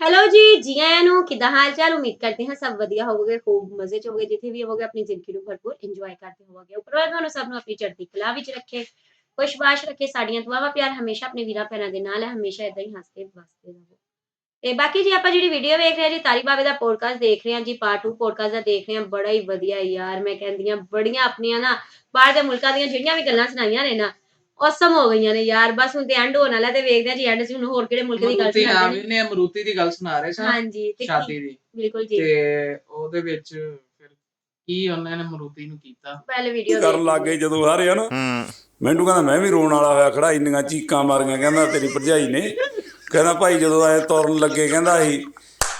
Hello ਜੀ ਜੀ ਆਇਆਂ ਨੂੰ ਕਿੱਦਾਂ ਹਾਲ ਚਾਲ ਉਮੀਦ ਕਰਦੇ ਹਾਂ ਸਭ ਵਧੀਆ ਹੋਵੋਗੇ, ਖੂਬ ਮਜ਼ੇ ਚ ਹੋਵੋਗੇ, ਜਿੱਥੇ ਵੀ ਹੋਵੋਗੇ, ਆਪਣੀ ਜ਼ਿੰਦਗੀ ਨੂੰ ਭਰਪੂਰ ਇੰਜੋਏ ਕਰਦੇ ਹੋਵੋਗੇ। ਉੱਪਰਵਾਦ ਤੁਹਾਨੂੰ ਸਭ ਨੂੰ ਆਪਣੀ ਚੜ੍ਹਦੀ ਕਲਾ ਵਿੱਚ ਰੱਖੇ, ਖੁਸ਼ਬਾਸ਼ ਰੱਖੇ, ਸਾਡੀਆਂ ਦੁਆਵਾਂ ਪਿਆਰ ਹਮੇਸ਼ਾ ਆਪਣੇ ਵੀਰਾਂ ਭੈਣਾਂ ਦੇ ਨਾਲ ਹੈ, ਹਮੇਸ਼ਾ ਇਦਾਂ ਹੀ ਹੱਸਦੇ ਵਸਦੇ ਰਹੋ। ਤੇ ਬਾਕੀ ਜੀ, ਆਪਾਂ ਜਿਹੜੀ ਵੀਡੀਓ ਵੇਖ ਰਹੇ ਹਾਂ ਜੀ, ਤਾਰੀ ਬਾਵੇ ਦਾ ਪੋਡਕਾਸਟ ਦੇਖ ਰਹੇ ਹਾਂ ਜੀ ਪਾਰਟ 2 ਪੋਡਕਾਸਟ ਦਾ ਦੇਖ ਰਹੇ ਹਾਂ, ਬੜਾ ਹੀ ਵਧੀਆ ਯਾਰ, ਮੈਂ ਕਹਿੰਦੀ ਹਾਂ, ਬੜੀਆਂ ਆਪਣੀਆਂ ਨਾ ਬਾਹਰ ਦੇ ਮੁਲਕਾਂ ਦੀਆਂ ਜਿਹੜੀਆਂ ਵੀ ਗੱਲਾਂ ਸੁਣਾਈਆਂ ਨੇ ਨਾ ਔਸਮ ਹੋ ਗਈਆਂ ਨੇ ਯਾਰ ਬਸ ਹੁਣ ਤੇ ਐਂਡ ਹੋਣ ਵਾਲਾ ਤੇ ਵੇਖਦੇ ਹਾਂ ਜੀ ਐਂਡ 'ਚ ਹੁਣ ਹੋਰ ਕਿਹੜੇ ਮੁਲਕ ਦੀ ਗੱਲ ਮਰੂਤੀ ਹਾਂ ਸੁਣਾਉਂਦੇ ਨੇ। ਅਮਰੂਤੀ ਦੀ ਗੱਲ ਸੁਣਾ ਰਹੇ ਸਾਂ ਹਾਂਜੀ ਤੇ ਸ਼ਾਦੀ ਦੀ। ਬਿਲਕੁਲ ਜੀ। ਤੇ ਉਹਦੇ ਵਿੱਚ ਫਿਰ ਕੀ ਉਹਨਾਂ ਨੇ ਮਰੂਤੀ ਨੂੰ ਕੀਤਾ? ਪਹਿਲੇ ਵੀਡੀਓ ਕਰਨ ਲੱਗ ਗਏ ਜਦੋਂ ਸਾਰੇ ਹਨ ਹੂੰ ਮੈਨੂੰ ਕਹਿੰਦਾ ਮੈਂ ਵੀ ਰੋਣ ਵਾਲਾ ਹੋਇਆ ਖੜਾ ਇੰਨੀਆਂ ਚੀਕਾਂ ਮਾਰੀਆਂ ਕਹਿੰਦਾ ਤੇਰੀ ਭਰਜਾਈ ਨੇ। ਕਹਿੰਦਾ ਭਾਈ ਜਦੋਂ ਐ ਤੁਰਨ ਲੱਗੇ ਕਹਿੰਦਾ ਸੀ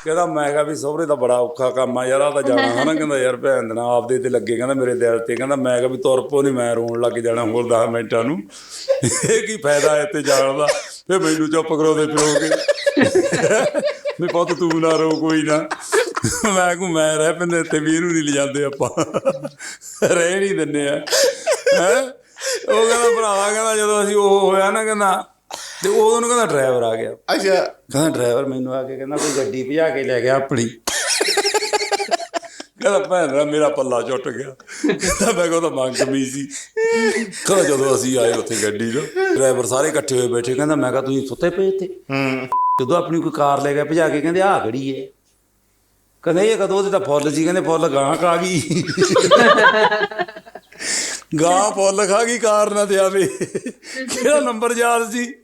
ਕਹਿੰਦਾ, ਮੈਂ ਕਿਹਾ ਵੀ ਸਹੁਰੇ ਦਾ ਬੜਾ ਔਖਾ ਕੰਮ ਆ ਯਾਰ ਆ ਤਾਂ ਜਾਣਾ ਹਨਾ, ਕਹਿੰਦਾ ਯਾਰ ਭੈਣ ਦੇ ਨਾਲ ਆਪਦੇ ਤੇ ਲੱਗੇ, ਕਹਿੰਦਾ ਮੇਰੇ ਦਿਲ ਤੇ, ਕਹਿੰਦਾ ਮੈਂ ਕਿਹਾ ਵੀ ਤੁਰ ਪੋ ਨਹੀਂ ਮੈਂ ਰੋਣ ਲੱਗ ਜਾਣਾ ਹੋਰ 10 ਮਿੰਟਾਂ ਨੂੰ। ਇਹ ਕੀ ਫਾਇਦਾ ਇੱਥੇ ਜਾਣ ਦਾ? ਫੇ ਮੈਨੂੰ ਚੁੱਪ ਕਰੋ ਦੇ ਫਿਰੋਗੇ ਵੀ ਪੁੱਤ ਤੂੰ ਨਾ ਰੋ, ਕੋਈ ਨਾ। ਮੈਂ ਕੋ ਮੈਂ ਰਹਿ ਪੈਂਦੇ ਤੇ ਵੀ ਇਹਨੂੰ ਨਹੀਂ ਲਿਜਾਂਦੇ ਆਪਾਂ। ਰਹਿ ਨਹੀਂ ਦਿੰਦੇ ਆ। ਹੈ? ਉਹ ਕਹਿੰਦਾ, ਭਰਾਵਾ ਕਹਿੰਦਾ, ਜਦੋਂ ਅਸੀਂ ਉਹ ਹੋਇਆ ਨਾ, ਕਹਿੰਦਾ ਤੇ ਉਹ ਉਹਨੂੰ ਕਹਿੰਦਾ ਡਰਾਈਵਰ ਆ ਗਿਆ। ਅੱਛਾ। ਕਹਿੰਦਾ ਡਰਾਈਵਰ ਮੈਨੂੰ ਆ ਕੇ ਕਹਿੰਦਾ ਕੋਈ ਗੱਡੀ ਭਜਾ ਕੇ ਲੈ ਗਿਆ ਆਪਣੀ। ਕਹਿੰਦਾ ਭੈਣ ਦਾ ਮੇਰਾ ਪੱਲਾ ਛੁੱਟ ਗਿਆ। ਕਹਿੰਦਾ ਮੈਂ ਉਹ ਤਾਂ ਮੰਗ ਕਮੀ ਸੀ। ਕਹਿੰਦਾ ਜਦੋਂ ਅਸੀਂ ਆਏ ਉੱਥੇ ਗੱਡੀ 'ਚ ਡਰਾਈਵਰ ਸਾਰੇ ਇਕੱਠੇ ਹੋਏ ਬੈਠੇ ਕਹਿੰਦਾ ਮੈਂ ਕਿਹਾ ਤੁਸੀਂ ਸੁੱਤੇ ਪਏ ਇੱਥੇ। ਹੂੰ। ਜਦੋਂ ਆਪਣੀ ਕੋਈ ਕਾਰ ਲੈ ਗਿਆ ਭਜਾ ਕੇ ਕਹਿੰਦੇ ਆਹ ਖੜੀ ਏ? ਕਹਿੰਦੇ ਇਹ ਕਦੋਂ ਉਹਦੇ ਤਾਂ ਫੁੱਲ ਸੀ ਕਹਿੰਦੇ ਫੁੱਲ ਗਾਂ ਖਾ ਗਈ। ਗਾਂ ਫੁੱਲ ਖਾ ਗਈ ਕਾਰ ਨਾ ਤੇ ਆਵੇ। ਕਿਹੜਾ ਨੰਬਰ ਯਾਦ ਸੀ।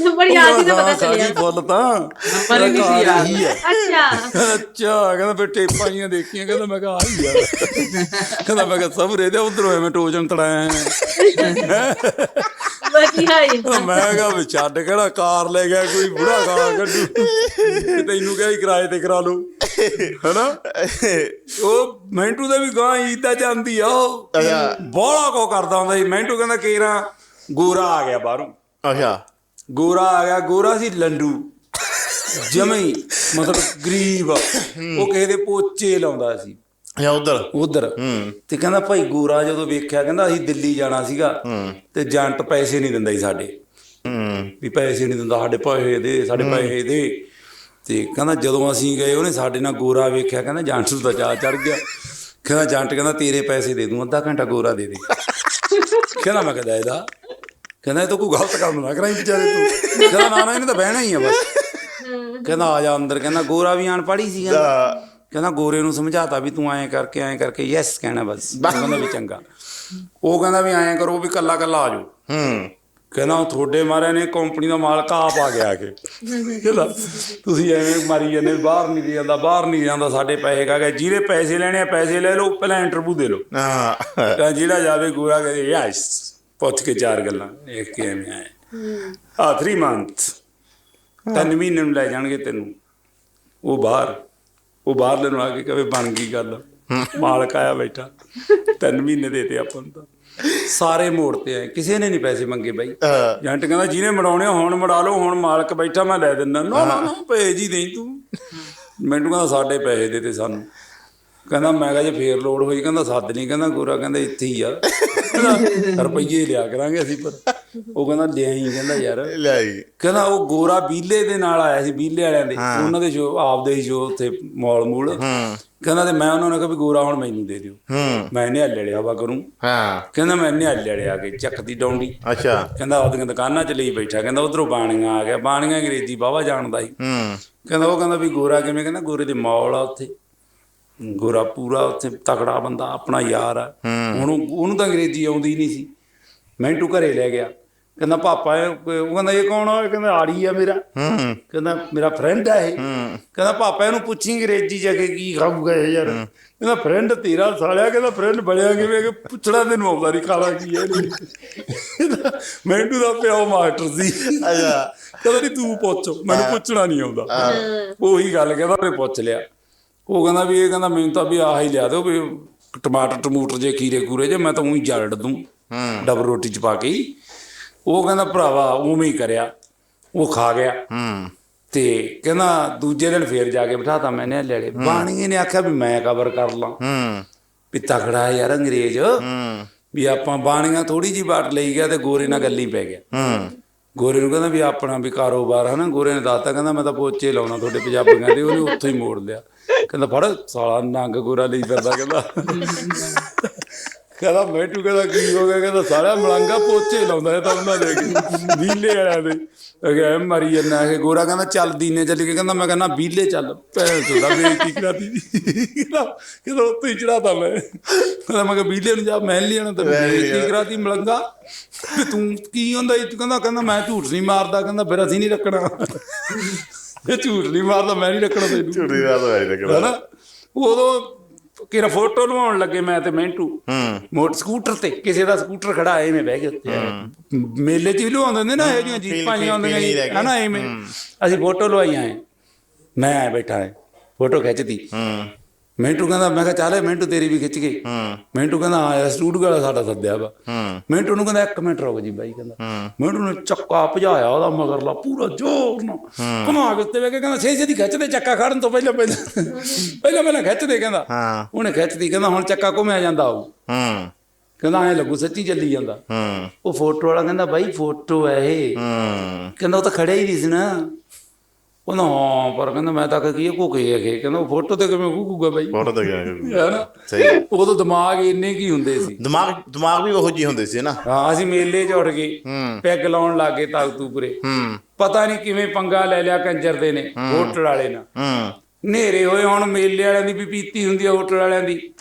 ਨੰਬਰ ਯਾਦ ਹੀ ਤਾਂ ਪਤਾ ਚੱਲਿਆ। ਗਈ ਫੁੱਲ ਤਾਂ। ਨੰਬਰ ਹੀ ਨਹੀਂ ਯਾਦ। ਅੱਛਾ। ਅੱਛਾ ਕਹਿੰਦਾ ਫਿਰ ਟੇਪਾਂ ਜੀਆਂ ਦੇਖੀਆਂ ਕਹਿੰਦਾ ਮੈਂ ਕਿਹਾ ਆ ਹੀ ਆ। ਕਹਿੰਦਾ ਮੈਂ ਕਿਹਾ ਸਬਰੇ ਦੇ ਉਧਰੋਂ ਮੈਂ ਟੋਜਨ ਤੜਾਇਆ। ਵਧੀਆ ਹੀ ਕਹਿੰਦਾ ਮੈਂ ਕਿਹਾ ਵੀ ਛੱਡ ਕਿਹੜਾ ਕਾਰ ਲੈ ਗਿਆ ਕੋਈ ਬੁੜਾ ਕਾਰ ਕੱਢੂ। ਤੇ ਤੈਨੂੰ ਕਿਹਾ ਹੀ ਕਿਰਾਏ ਤੇ ਕਰਾ ਲਓ ਹੈਨਾ? ਉਹ ਮੈਂਟੂ ਦਾ ਵੀ ਗਾਂ ਈਤਾ ਜਾਂਦੀ ਆ ਉਹ। ਬੋਲਾ ਕੋ ਕਰਦਾ ਹੁੰਦਾ ਸੀ। ਮੈਂਟੂ ਕਹਿੰਦਾ ਕੇਰਾ ਗੋਰਾ ਆ ਗਿਆ ਬਾਹਰੋਂ। ਅੱਛਾ। ਗੋਰਾ ਆ ਗਿਆ ਗੋਰਾ ਸੀ ਲੰਡੂ। ਜਮਈ ਮਤਲਬ ਗਰੀਬ ਉਹ ਕਿਸੇ ਦੇ ਪੋਚੇ ਲਾਉਂਦਾ ਸੀ। ਅੱਛਾ ਉਧਰ? ਉਧਰ। ਹੂੰ। ਤੇ ਕਹਿੰਦਾ ਭਾਈ ਗੋਰਾ ਜਦੋਂ ਵੇਖਿਆ ਕਹਿੰਦਾ ਅਸੀਂ ਦਿੱਲੀ ਜਾਣਾ ਸੀਗਾ ਹੂੰ। ਤੇ ਜੰਟ ਪੈਸੇ ਨਹੀਂ ਦਿੰਦਾ ਸੀ ਸਾਡੇ। ਹੂੰ। ਵੀ ਪੈਸੇ ਨਹੀਂ ਦਿੰਦਾ ਸਾਡੇ ਪੈਸੇ ਦੇ ਸਾਡੇ ਪੈਸੇ ਦੇ। ਤੇ ਕਹਿੰਦਾ ਜਦੋਂ ਅਸੀਂ ਗਏ ਉਹਨੇ ਸਾਡੇ ਨਾਲ ਗੋਰਾ ਵੇਖਿਆ ਕਹਿੰਦਾ ਜੰਟ ਨੂੰ ਤਾਂ ਜਾ ਚੜ ਗਿਆ। ਕਹਿੰਦਾ ਜੰਟ ਕਹਿੰਦਾ ਤੇਰੇ ਪੈਸੇ ਦੇ ਦੂੰ ਅੱਧਾ ਘੰਟਾ ਗੋਰਾ ਦੇ ਦੇ। ਕਹਿੰਦਾ ਮੈਂ ਕਹਦਾ ਇਹਦਾ ਕਹਿੰਦਾ ਇਹ ਤਾਂ ਕੋਈ ਗਲਤ ਕੰਮ ਨਾ ਕਰਾਈ ਵਿਚਾਰੇ ਤੂੰ। ਕਹਿੰਦਾ ਨਾ ਨਾ ਇਹਨੇ ਤਾਂ ਬਹਿਣਾ ਹੀ ਆ ਬਸ। ਕਹਿੰਦਾ ਆ ਜਾ ਅੰਦਰ। ਕਹਿੰਦਾ ਗੋਰਾ ਵੀ ਆਣ ਪੜੀ ਸੀ ਕਹਿੰਦਾ। ਕਹਿੰਦਾ ਗੋਰੇ ਨੂੰ ਸਮਝਾਤਾ ਵੀ ਤੂੰ ਐਂ ਕਰਕੇ ਐਂ ਕਰਕੇ ਯੈਸ ਕਹਿਣਾ ਬਸ। ਉਹ ਕਹਿੰਦਾ ਵੀ ਚੰਗਾ। ਉਹ ਕਹਿੰਦਾ ਵੀ ਐਂ ਕਰੋ ਵੀ ਕੱਲਾ ਕੱਲਾ ਆ ਜਾਓ। ਹੂੰ। ਕਹਿੰਦਾ ਉਹ ਤੁਹਾਡੇ ਮਾਰਿਆ ਨੇ ਕੰਪਨੀ ਦਾ ਮਾਲਕ ਆਪ ਆ ਗਿਆ ਕੇ। ਕਹਿੰਦਾ ਤੁਸੀਂ ਐਵੇਂ ਮਾਰੀ ਜਾਂਦੇ ਬਾਹਰ ਨਹੀਂ ਜਾਂਦਾ ਬਾਹਰ ਨਹੀਂ ਜਾਂਦਾ ਸਾਡੇ ਪੈਸੇ ਕਾ। ਗਏ ਜਿਹਦੇ ਪੈਸੇ ਲੈਣੇ ਆ ਪੈਸੇ ਲੈ ਲਓ ਪਹਿਲਾਂ ਇੰਟਰਵਿਊ ਦੇ ਲਓ। ਹਾਂ। ਤਾਂ ਜਿਹੜਾ ਜਾਵੇ ਗੋਰਾ ਕਹੇ ਯੈਸ ਪੁੱਛ ਕੇ ਚਾਰ ਗੱਲਾਂ ਦੇਖ ਕੇ ਐਵੇਂ ਆਏ। ਆ 3 ਮੰਥ ਤਿੰਨ ਮਹੀਨੇ ਨੂੰ ਲੈ ਜਾਣਗੇ ਤੈਨੂੰ। ਉਹ ਬਾਹਰ। ਉਹ ਬਾਹਰ ਨੂੰ ਆ ਕੇ ਕਹੇ ਬਣ ਗਈ ਗੱਲ। ਮਾਲਕ ਆਇਆ ਬੈਠਾ। ਤਿੰਨ ਮਹੀਨੇ ਦੇ ਤੇ ਆਪਾਂ ਨੂੰ ਤਾਂ। ਸਾਰੇ ਮੋੜ ਤੇ ਆਏ। ਕਿਸੇ ਨੇ ਨਹੀਂ ਪੈਸੇ ਮੰਗੇ ਬਾਈ। ਜੰਟ ਕਹਿੰਦਾ ਜਿਹਨੇ ਮੜਾਉਣੇ ਹੁਣ ਮੜਾ ਲਓ ਹੁਣ ਮਾਲਕ ਬੈਠਾ ਮੈਂ ਲੈ ਦਿੰਦਾ। ਨਾ ਨਾ ਨਾ ਭੇਜ ਹੀ ਦੇਈ ਤੂੰ। ਮੈਨੂੰ ਕਹਿੰਦਾ ਸਾਡੇ ਪੈਸੇ ਦੇ ਤੇ ਸਾਨੂੰ। ਕਹਿੰਦਾ ਮੈਂ ਕਿਹਾ ਜੇ ਫੇਰ ਲੋੜ ਹੋਈ ਕਹਿੰਦਾ ਸੱਦ ਨਹੀਂ ਕਹਿੰਦਾ ਗੋਰਾ ਕਹਿੰਦਾ ਇੱਥੇ ਹੀ ਆ। ਕਹਿੰਦਾ ਰੁਪਈਏ ਲਿਆ ਕਰਾਂਗੇ ਅਸੀਂ ਪਰ। ਉਹ ਕਹਿੰਦਾ ਲਿਆਈ ਕਹਿੰਦਾ ਯਾਰ। ਲੈ ਜੀ ਕਹਿੰਦਾ ਉਹ ਗੋਰਾ ਬੀਲੇ ਦੇ ਨਾਲ ਆਇਆ ਸੀ ਬੀਲੇ ਵਾਲਿਆਂ ਦੇ। ਉਹਨਾਂ ਦੇ ਜੋ ਆਪਦੇ ਹੀ ਜੋ ਉੱਥੇ ਮੌਲ ਮੂਲ। ਕਹਿੰਦਾ ਤੇ ਮੈਂ ਉਹਨਾਂ ਨੂੰ ਕਿਹਾ ਵੀ ਗੋਰਾ ਹੁਣ ਮੈਨੂੰ ਦੇ ਦਿਓ। ਮੈਂ ਇਹਨੇ ਹੱਲੇ ਲਿਆ ਵਾ ਕਰੂੰ। ਹਾਂ। ਕਹਿੰਦਾ ਮੈਂ ਇਹਨੇ ਹੱਲੇ ਲਿਆ ਕੇ ਚੱਕਦੀ ਡੌਂਡੀ। ਅੱਛਾ। ਕਹਿੰਦਾ ਆਪਦੀਆਂ ਦੁਕਾਨਾਂ 'ਚ ਲਈ ਬੈਠਾ ਕਹਿੰਦਾ ਉਧਰੋਂ ਬਾਣੀਆਂ ਆ ਗਿਆ। ਬਾਣੀਆਂ ਅੰਗਰੇਜ਼ੀ ਬਾਵਾ ਜਾਣਦਾ ਸੀ। ਹੂੰ। ਕਹਿੰਦਾ ਉਹ ਕਹਿੰਦਾ ਵੀ ਗੋਰਾ ਕਿਵੇਂ ਕਹਿੰਦਾ ਗੋਰੇ ਦੇ ਮੌਲ ਆ ਉੱਥੇ। ਗੋਰਾ ਪੂਰਾ ਉੱਥੇ ਤਕੜਾ ਬੰਦਾ ਆਪਣਾ ਯਾਰ ਆ। ਉਹਨੂੰ ਉਹਨੂੰ ਤਾਂ ਅੰਗਰੇਜ਼ੀ ਆਉਂਦੀ ਨਹੀਂ ਸੀ। ਮਿੰਟੂ ਘਰੇ ਲੈ ਗਿਆ। ਕਹਿੰਦਾ ਪਾਪਾ ਇਹ- ਉਹ ਕਹਿੰਦਾ ਇਹ ਕੌਣ ਆ? ਕਹਿੰਦਾ ਆੜੀ ਆ ਮੇਰਾ। ਹੂੰ। ਕਹਿੰਦਾ ਮੇਰਾ ਫਰੈਂਡ ਆ ਇਹ। ਕਹਿੰਦਾ ਪਾਪਾ ਇਹਨੂੰ ਪੁੱਛੀ ਅੰਗਰੇਜ਼ੀ ਜਾ ਕੇ ਕੀ ਖਾਊਗਾ ਇਹ ਯਾਰ? ਕਹਿੰਦਾ ਫਰੈਂਡ ਤੇਰਾ ਸਾਲਿਆ। ਕਹਿੰਦਾ ਫਰੈਂਡ ਬਣਿਆ ਕਿਵੇਂ? ਕਿ ਪੁੱਛਣਾ ਤੈਨੂੰ ਆਉਂਦਾ ਨਹੀਂ ਖਾਣਾ ਕੀ ਹੈ ਮਿੰਟੂ ਦਾ ਪਿਓ ਮਾਸਟਰ ਸੀ। ਅੱਛਾ। ਕਹਿੰਦਾ ਨਹੀਂ ਤੂੰ ਪੁੱਛ। ਮੈਨੂੰ ਪੁੱਛਣਾ ਨਹੀਂ ਆਉਂਦਾ। ਉਹੀ ਗੱਲ ਕਹਿੰਦਾ ਉਹਨੇ ਪੁੱਛ ਲਿਆ। ਉਹ ਕਹਿੰਦਾ ਵੀ ਇਹ ਕਹਿੰਦਾ ਮੈਨੂੰ ਤਾਂ ਵੀ ਆਹ ਹੀ ਲਿਆ ਦਿਓ ਵੀ ਟਮਾਟਰ ਟਮੂਟਰ ਜੇ ਖੀਰੇ ਖੂਰੇ ਜੇ ਮੈਂ ਤਾਂ ਉਹੀ ਜਲੜ ਦੂੰ ਡਬਲ ਰੋਟੀ ਚ ਪਾ ਕੇ ਹੀ। ਉਹ ਕਹਿੰਦਾ ਭਰਾਵਾ ਉਵੇਂ ਹੀ ਕਰਿਆ। ਉਹ ਖਾ ਗਿਆ। ਹੂੰ। ਤੇ ਕਹਿੰਦਾ ਦੂਜੇ ਦਿਨ ਫੇਰ ਜਾ ਕੇ ਬਿਠਾਤਾ ਮੈਨੇ ਲੈ ਬਾਣੀਏ ਨੇ ਆਖਿਆ ਵੀ ਮੈਂ ਕਵਰ ਕਰ ਲਾਂ। ਹੂੰ। ਵੀ ਤਕੜਾ ਯਾਰ ਅੰਗਰੇਜ਼। ਹੂੰ। ਵੀ ਆਪਾਂ ਬਾਣੀਆਂ ਥੋੜੀ ਜੀ ਬਾਟ ਲਈ ਗਿਆ ਤੇ ਗੋਰੇ ਨਾਲ ਗੱਲੀ ਪੈ ਗਿਆ। ਹੂੰ। ਗੋਰੇ ਨੂੰ ਕਹਿੰਦਾ ਵੀ ਆਪਣਾ ਵੀ ਕਾਰੋਬਾਰ ਹਨਾ ਗੋਰੇ ਨੇ ਦੱਸਤਾ ਕਹਿੰਦਾ ਮੈਂ ਤਾਂ ਪੋਚੇ ਲਾਉਣਾ ਤੁਹਾਡੇ ਪੰਜਾਬੀਆਂ ਦੇ। ਉਹਨੇ ਉੱਥੋਂ ਹੀ ਮੋੜ ਲਿਆ। ਕਹਿੰਦਾ ਫੜ ਸਾਲਾ ਨੰਗ ਗੋਰਾ ਲਈ ਫਿਰਦਾ ਕਹਿੰਦਾ। ਕਹਿੰਦਾ ਮੈਟੂ ਕਹਿੰਦਾ ਕੀ ਹੋ ਗਿਆ? ਕਹਿੰਦਾ ਸਾਰਾ ਮਲੰਗਾ ਪੋਚੇ ਲਾਉਂਦਾ ਇਹ ਤਾਂ ਉਹਨਾਂ ਦੇ ਬੀਲੇ ਵਾਲਿਆਂ ਦੇ। ਅਗੇ ਮਰੀ ਜੰਨਾ ਇਹ ਗੋਰਾ। ਕਹਿੰਦਾ ਚੱਲ ਦੀਨੇ ਚੱਲ ਕੇ। ਕਹਿੰਦਾ ਮੈਂ ਕਹਿੰਦਾ ਬੀਲੇ ਚੱਲ ਭੈਣ ਚੋਦਾ ਬੇਇੱਜ਼ਤੀ ਕਰਾਤੀ ਕਹਿੰਦਾ ਕਹਿੰਦਾ ਉੱਤੇ ਚੜਾਤਾ ਮੈਂ। ਕਹਿੰਦਾ ਮੈਂ ਕਿਹਾ ਬੀਲੇ ਨੂੰ ਜਾ ਮੈਂ ਨੀ ਲਿਆਣਾ ਤੇ ਬੇਇੱਜ਼ਤੀ ਕਰਾਤੀ ਮਲੰਗਾ। ਤੂੰ ਕੀ ਹੁੰਦਾ ਇਹ ਕਹਿੰਦਾ ਕਹਿੰਦਾ ਮੈਂ ਝੂਠ ਨਹੀਂ ਮਾਰਦਾ ਕਹਿੰਦਾ ਫਿਰ ਅਸੀਂ ਨਹੀਂ ਰੱਖਣਾ। ਇਹ ਝੂਠ ਨਹੀਂ ਮਾਰਦਾ ਮੈਂ ਨਹੀਂ ਰੱਖਣਾ ਤੈਨੂੰ। ਝੂੜੀ ਰਾਤ ਵਾਲੀ ਲੱਗਣਾ ਹਨਾ? ਉਦੋਂ ਕਿਰਾ ਫੋਟੋ ਲਵਾਉਣ ਲੱਗੇ ਮੈਂ ਤੇ ਮਿੰਟੂ। ਹੂੰ। ਮੋਟਰ ਸਕੂਟਰ ਤੇ ਕਿਸੇ ਦਾ ਸਕੂਟਰ ਖੜਾ ਐਵੇਂ ਬਹਿ ਕੇ ਉੱਤੇ ਮੇਲੇ 'ਚ ਵੀ ਲਵਾਉਂਦੇ ਹੁੰਦੇ ਨਾ ਇਹ ਜਿਹੀਆਂ ਜੀਪਾਂ ਜਿਹੀਆਂ ਹੁੰਦੀਆਂ ਗਈ। ਹਨਾ ਐਵੇਂ। ਅਸੀਂ ਫੋਟੋ ਲਵਾਈਆਂ ਐ। ਮੈਂ ਬੈਠਾ ਐ ਫੋਟੋ ਖਿੱਚਦੀ। ਹੂੰ। ਮਿੰਟੂ ਕਹਿੰਦਾ ਮੈਂ ਕਿਹਾ ਚੱਲ ਮਿੰਟੂ ਤੇਰੀ ਵੀ ਖਿੱਚ ਗਈ। ਹੂੰ। ਮਿੰਟੂ ਕਹਿੰਦਾ ਆਇਆ ਸਟੂਡੀਓ ਵਾਲਾ ਸਾਡਾ ਸੱਦਿਆ ਵਾ। ਹੂੰ। ਮਿੰਟੂ ਨੂੰ ਕਹਿੰਦਾ ਇੱਕ ਮਿੰਟ ਰੁਕ ਜੀ ਬਾਈ ਕਹਿੰਦਾ। ਹੂੰ। ਮਿੰਟੂ ਨੇ ਚੱਕਾ ਭਜਾਇਆ ਉਹਦਾ ਮਗਰਲਾ ਪੂਰਾ ਜ਼ੋਰ ਨਾਲ। ਘੁਮਾ ਕੇ ਉੱਤੇ ਵੇ ਕੇ ਕਹਿੰਦਾ ਛੇ ਛੇ ਦੀ ਖਿੱਚਦੇ ਚੱਕਾ ਖੜਨ ਤੋਂ ਪਹਿਲਾਂ ਪਹਿਲਾਂ। ਪਹਿਲਾਂ ਪਹਿਲਾਂ ਖਿੱਚਦੇ ਕਹਿੰਦਾ। ਹਾਂ। ਉਹਨੇ ਖਿੱਚਦੀ ਕਹਿੰਦਾ ਹੁਣ ਚੱਕਾ ਘੁੰਮਿਆ ਜਾਂਦਾ ਉਹ। ਹੂੰ। ਕਹਿੰਦਾ ਐ ਲੱਗੂ ਸੱਚੀ ਚੱਲੀ ਜਾਂਦਾ। ਹੂੰ। ਉਹ ਫੋਟੋ ਵਾਲਾ ਕਹਿੰਦਾ ਬਾਈ ਫੋਟੋ ਐ ਇਹ। ਹੂੰ। ਕਹਿੰਦਾ ਉਹ ਤਾਂ ਖੜਿਆ ਹੀ ਨਹੀਂ ਸੀ ਨਾ। ਕਹਿੰਦਾ ਹਾਂ ਪਰ ਕਹਿੰਦਾ ਮੈਂ ਤਾਂ ਕੀ ਕੋ ਕੇ ਹੈਗੇ? ਕਹਿੰਦਾ ਉਹ ਫੋਟੋ ਤੇ ਕਿਵੇਂ ਕੂਕੂਗਾ ਬਾਈ? ਫੋਟੋ ਤਾਂ ਗਿਆ ਹੈ ਨਾ? ਸਹੀ ਉਦੋਂ ਦਿਮਾਗ ਇੰਨੇ ਕੀ ਹੁੰਦੇ ਸੀ? ਦਿਮਾਗ ਦਿਮਾਗ ਵੀ ਉਹੋ ਜਿਹੀ ਹੁੰਦੇ ਸੀ ਨਾ। ਹਾਂ ਅਸੀਂ ਮੇਲੇ 'ਚ ਉੱਠ ਗਏ। ਪੈਗ ਲਾਉਣ ਲੱਗੇ ਤਾਕਤੂਪੁਰੇ। ਹੂੰ। ਪਤਾ ਨਹੀਂ ਕਿਵੇਂ ਪੰਗਾ ਲੈ ਲਿਆ ਕੰਜਰ ਦੇ ਨੇ ਹੋਟਲ ਵਾਲੇ ਨਾਲ। ਹੂੰ। ਨੇਰੇ ਹੋਏ ਹੁਣ ਮੇਲੇ ਵਾਲਿਆਂ ਦੀ ਵੀ ਪੀਤੀ ਹੁੰਦੀ ਆ ਹੋਟਲ ਵਾਲਿਆਂ ਦੀ।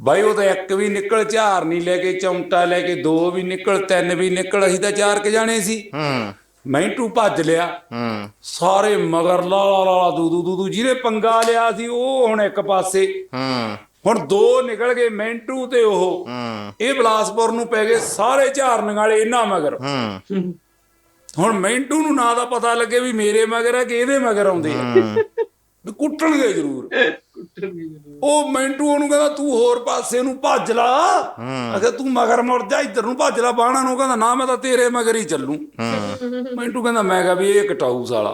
ਬਾਈ ਉਹ ਤਾਂ ਇੱਕ ਵੀ ਨਿਕਲ ਝਾਰ ਨਹੀਂ ਲੈ ਕੇ ਚਮਟਾ ਲੈ ਕੇ ਦੋ ਵੀ ਨਿਕਲ ਤਿੰਨ ਵੀ ਨਿਕਲ ਅਸੀਂ ਤਾਂ ਚਾਰ ਕੇ ਜਾਣੇ ਸੀ। ਹੂੰ। ਮੈਂਟੂ ਭੱਜ ਲਿਆ। ਹੂੰ। ਸਾਰੇ ਮਗਰ ਲਾ ਲਾ ਲਾ ਦੂ ਦੂ ਦੂ ਦੂ ਜਿਹਨੇ ਪੰਗਾ ਲਿਆ ਸੀ ਉਹ ਹੁਣ ਇੱਕ ਪਾਸੇ। ਹੂੰ। ਹੁਣ ਦੋ ਨਿਕਲ ਗਏ ਮੈਂਟੂ ਤੇ ਉਹ। ਹੂੰ। ਇਹ ਬਲਾਸਪੁਰ ਨੂੰ ਪੈ ਗਏ ਸਾਰੇ ਝਾਰਨ ਵਾਲੇ ਇਹਨਾਂ ਮਗਰ। ਹੂੰ। ਹੁਣ ਮੈਂਟੂ ਨੂੰ ਨਾ ਦਾ ਪਤਾ ਲੱਗੇ ਵੀ ਮੇਰੇ ਮਗਰ ਆ ਕਿ ਇਹਦੇ ਮਗਰ ਆਉਂਦੇ ਆ। ਵੀ ਕੁੱਟਣਗੇ ਜ਼ਰੂਰ। ਉਹ ਮੈਂਟੂ ਉਹਨੂੰ ਕਹਿੰਦਾ ਤੂੰ ਹੋਰ ਪਾਸੇ ਨੂੰ ਭੱਜ ਲਾ। ਅਗੇ ਤੂੰ ਮਗਰ ਮੁੜ ਜਾ ਇੱਧਰ ਨੂੰ ਭੱਜ ਲਾ। ਬਾਣਾ ਨੂੰ ਕਹਿੰਦਾ ਨਾ ਮੈਂ ਤਾਂ ਤੇਰੇ ਮਗਰ ਹੀ ਚੱਲੂ। ਮੈਂਟੂ ਕਹਿੰਦਾ ਮੈਂ ਕਿਹਾ ਵੀ ਇਹ ਕਟਾਊ ਸਾਲਾ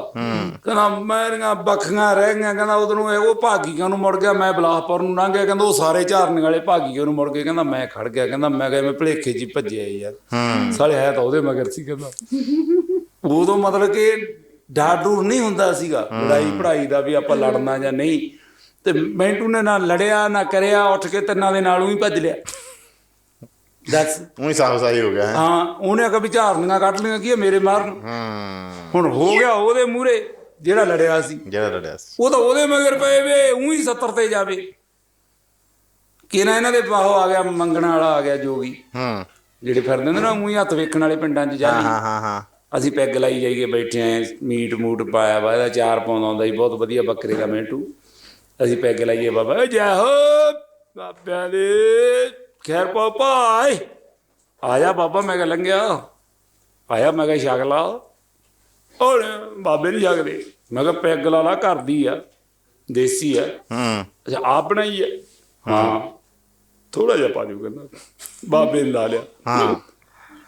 ਕਹਿੰਦਾ ਮੇਰੀਆਂ ਬੱਖੀਆਂ ਰਹਿ ਗਈਆਂ। ਕਹਿੰਦਾ ਉਧਰੋਂ ਉਹ ਭਾਗੀਆਂ ਨੂੰ ਮੁੜ ਗਿਆ? ਮੈਂ ਬਲਾਸਪੁਰ ਨੂੰ ਲੰਘ ਗਿਆ। ਕਹਿੰਦਾ ਉਹ ਸਾਰੇ ਝਾਰਨ ਵਾਲੇ ਭਾਗੀਆਂ ਨੂੰ ਮੁੜ ਗਏ? ਕਹਿੰਦਾ ਮੈਂ ਖੜ ਗਿਆ। ਕਹਿੰਦਾ ਮੈਂ ਕਿਹਾ ਮੈਂ ਭਲੇਖੇ ਜੀ ਭੱਜਿਆ ਯਾਰ ਸਾਲੇ ਹੈ ਤਾਂ ਉਹਦੇ ਮਗਰ ਸੀ ਕਹਿੰਦਾ। ਉਦੋਂ ਮਤਲਬ ਕਿ ਡਰ ਡਰ ਨਹੀਂ ਹੁੰਦਾ ਸੀਗਾ ਲੜਾਈ ਪੜਾਈ ਦਾ ਵੀ ਆਪਾਂ ਲੜਨਾ ਜਾਂ ਨਹੀਂ। ਤੇ ਮੈਂਟੂ ਨੇ ਨਾ ਲੜਿਆ ਨਾ ਕਰਿਆ ਉੱਠ ਕੇ ਤਿੰਨਾਂ ਦੇ ਨਾਲੋਂ ਹੀ ਭੱਜ ਲਿਆ। ਦੱਸ ਉਹੀ ਸਾਫ਼ ਸਾਈ ਹੋ ਗਿਆ ਹੈ। ਉਹਨੇ ਆਖਿਆ ਵੀ ਝਾਰਨੀਆਂ ਕੱਢ ਲਈਆਂ ਕੀ ਮੇਰੇ ਮਾਰਨ? ਹੁਣ ਹੋ ਗਿਆ ਉਹਦੇ ਮੂਹਰੇ ਜਿਹੜਾ ਲੜਿਆ ਸੀ। ਜਿਹੜਾ ਲੜਿਆ ਸੀ। ਉਹ ਤਾਂ ਉਹਦੇ ਮਗਰ ਪਏ ਵੇ ਉਹੀ 70 ਤੇ ਜਾਵੇ। ਕਿ ਨਾ ਇਹਨਾਂ ਦੇ ਬਾਹੋ ਆ ਗਿਆ ਮੰਗਣ ਵਾਲਾ ਆ ਗਿਆ ਜੋਗੀ। ਹੂੰ। ਜਿਹੜੇ ਫਿਰਦੇ ਨੇ ਨਾ ਉਹੀ ਹੱਥ ਵੇਖਣ ਵਾਲੇ ਪਿੰਡਾਂ 'ਚ ਜਾ ਹਾਂ ਹਾਂ ਹਾਂ ਹਾਂ। ਅਸੀਂ ਪੈਗ ਲਾਈ ਜਾਈਏ ਬੈਠੇ ਆਂ ਮੀਟ ਮੂਟ ਪਾਇਆ ਵਾ ਇਹਦਾ ਚਾਰ ਪਾਉਂਦਾ ਹੁੰਦਾ ਸੀ ਬਹੁਤ ਵਧੀਆ ਬੱਕਰੇ ਦਾ ਮਿੰਟੂ। ਅਸੀਂ ਪੈਗ ਲਾਈਏ ਬਾਬਾ ਓ ਜੈ ਹੋ ਬਾਬਿਆਂ ਦੇ ਖੈਰ ਪਾ ਭਾਈ ਆਇਆ ਬਾਬਾ ਮੈਂ ਕਿਹਾ ਲੰਘਿਆ। ਆਇਆ ਮੈਂ ਕਿਹਾ ਛਕ ਲਾ। ਓਏ ਬਾਬੇ ਨਹੀਂ ਛਕਦੇ ਮੈਂ ਕਿਹਾ ਪੈਗ ਲਾ ਲਾ ਘਰ ਦੀ ਆ ਦੇਸੀ ਆ। ਹੂੰ। ਅੱਛਾ ਆਪ ਬਣਾਈ ਹੈ। ਹਾਂ। ਥੋੜਾ ਜਿਹਾ ਪਾ ਦਿਓ ਕਹਿੰਦਾ। ਬਾਬੇ ਨੇ ਲਾ ਲਿਆ। ਹਾਂ।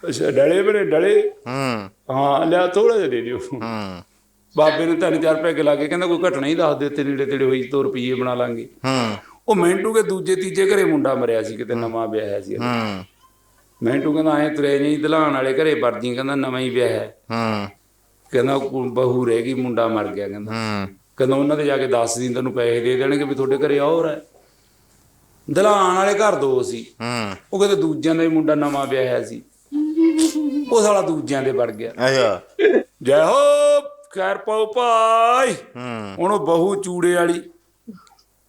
ਅੱਛਾ ਡਲੇ ਬਣੇ ਡਲੇ। ਹੂੰ। ਹਾਂ ਲਿਆ ਥੋੜਾ ਜਿਹਾ ਦੇ ਦਿਓ। ਹੂੰ। ਬਾਬੇ ਨੇ ਤਿੰਨ ਚਾਰ ਪੈਗ ਲਾ ਕੇ ਕਹਿੰਦਾ ਕੋਈ ਘਟਣਾ ਹੀ ਦੱਸ ਦੇ ਤੇ ਨੇੜੇ ਤੇੜੇ ਹੋਈ 2 ਰੁਪਏ ਬਣਾ ਲਾਂਗੇ। ਹੂੰ। ਉਹ ਮੈਂਟੂ ਕੇ ਦੂਜੇ ਤੀਜੇ ਘਰੇ ਮੁੰਡਾ ਮਰਿਆ ਸੀ ਕਿਤੇ ਨਵਾਂ ਵਿਆਹਿਆ ਸੀ ਹੂੰ। ਮੈਂਟੂ ਕਹਿੰਦਾ ਐ ਤੁਰੇ ਨਹੀਂ ਦਲਾਨ ਵਾਲੇ ਘਰੇ ਵਰਜੀ ਕਹਿੰਦਾ ਨਵਾਂ ਹੀ ਵਿਆਹਿਆ ਹੂੰ। ਕਹਿੰਦਾ ਬਹੂ ਰਹਿ ਗਈ ਮੁੰਡਾ ਮਰ ਗਿਆ ਕਹਿੰਦਾ। ਹੂੰ। ਕਹਿੰਦਾ ਉਹਨਾਂ ਦੇ ਜਾ ਕੇ ਦੱਸ ਦੀ ਤੈਨੂੰ ਪੈਸੇ ਦੇ ਦੇਣਗੇ ਵੀ ਤੁਹਾਡੇ ਘਰੇ ਆਉਰ ਹੈ। ਦਲਾਨ ਵਾਲੇ ਘਰ ਦੋ ਸੀ। ਹੂੰ। ਉਹ ਕਹਿੰਦੇ ਦੂਜਿਆਂ ਦਾ ਮੁੰਡਾ ਨਵਾਂ ਵਿਆਹਿਆ ਸੀ। ਉਹ ਸਾਲਾ ਦੂਜਿਆਂ ਦੇ ਵੜ ਗਿਆ। ਅੱਛਾ। ਜੈ ਹੋ ਖੈਰ ਪਾਓ ਭਾਈ। ਹੂੰ। ਹੁਣ ਉਹ ਬਹੂ ਚੂੜੇ ਵਾਲੀ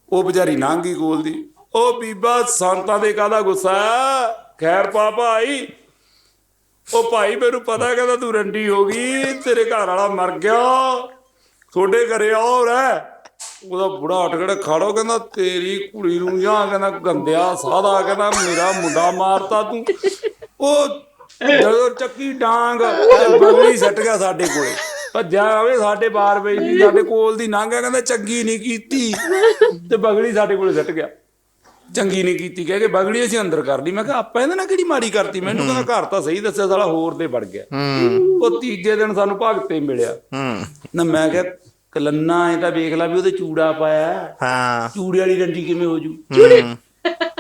ਉਹ ਵਿਚਾਰੀ ਨਾਂਗੀ ਗੋਲਦੀ ਉਹ ਬੀਬਾ ਸੰਤਾਂ ਦੇ ਕਾਹਦਾ ਗੁੱਸਾ? ਖੈਰ ਪਾ ਭਾਈ। ਉਹ ਭਾਈ ਮੈਨੂੰ ਪਤਾ ਕਹਿੰਦਾ ਤੂੰ ਰੰਡੀ ਹੋ ਗਈ ਤੇਰੇ ਘਰ ਵਾਲਾ ਮਰ ਗਿਆ। ਤੁਹਾਡੇ ਘਰੇ ਔਰ ਹੈ। ਉਹਦਾ ਬੁੜਾ ਕੇ ਖੜੋ ਕਹਿੰਦਾ ਤੇਰੀ ਕੁੜੀ ਨੂੰ ਜਾਂ ਕਹਿੰਦਾ ਗੰਦਿਆ ਸਾਦਾ ਕਹਿੰਦਾ ਮੇਰਾ ਮੁੰਡਾ ਮਾਰਤਾ ਤੂੰ। ਉਹ ਜਦੋਂ ਚੱਕੀ ਡਾਂਗ ਬਗਲੀ ਸੱਟ ਗਿਆ ਸਾਡੇ ਕੋਲੇ। ਭੱਜਿਆ ਆਵੇ ਸਾਡੇ ਬਾਰ ਵੇਚ ਦੀ ਸਾਡੇ ਕੋਲ ਦੀ ਲੰਘ ਗਿਆ ਕਹਿੰਦਾ ਚੰਗੀ ਨਹੀਂ ਕੀਤੀ। ਤੇ ਬਗਲੀ ਸਾਡੇ ਕੋਲੇ ਸੱਟ ਗਿਆ। ਚੰਗੀ ਨਹੀਂ ਕੀਤੀ ਕਹਿ ਕੇ ਬਗੜੀ ਅਸੀਂ ਅੰਦਰ ਕਰ ਲਈ। ਮੈਂ ਕਿਹਾ ਆਪਾਂ ਇਹਦੇ ਨਾਲ ਕਿਹੜੀ ਮਾੜੀ ਕਰਤੀ? ਮੈਨੂੰ ਕਹਿੰਦਾ ਘਰ ਤਾਂ ਸਹੀ ਦੱਸਿਆ ਸਾਲਾ ਹੋਰ ਤੇ ਵੜ ਗਿਆ। ਉਹ ਤੀਜੇ ਦਿਨ ਸਾਨੂੰ ਭਗਤੇ ਮਿਲਿਆ। ਨਾ ਮੈਂ ਕਿਹਾ ਕਲੰਨਾ ਐ ਤਾਂ ਵੇਖ ਲੈ ਵੀ ਉਹਦੇ ਚੂੜਾ ਪਾਇਆ। ਹੈ। ਚੂੜੇ ਵਾਲੀ ਰੰਡੀ ਕਿਵੇਂ ਹੋ ਜੂ? ਹੂੰ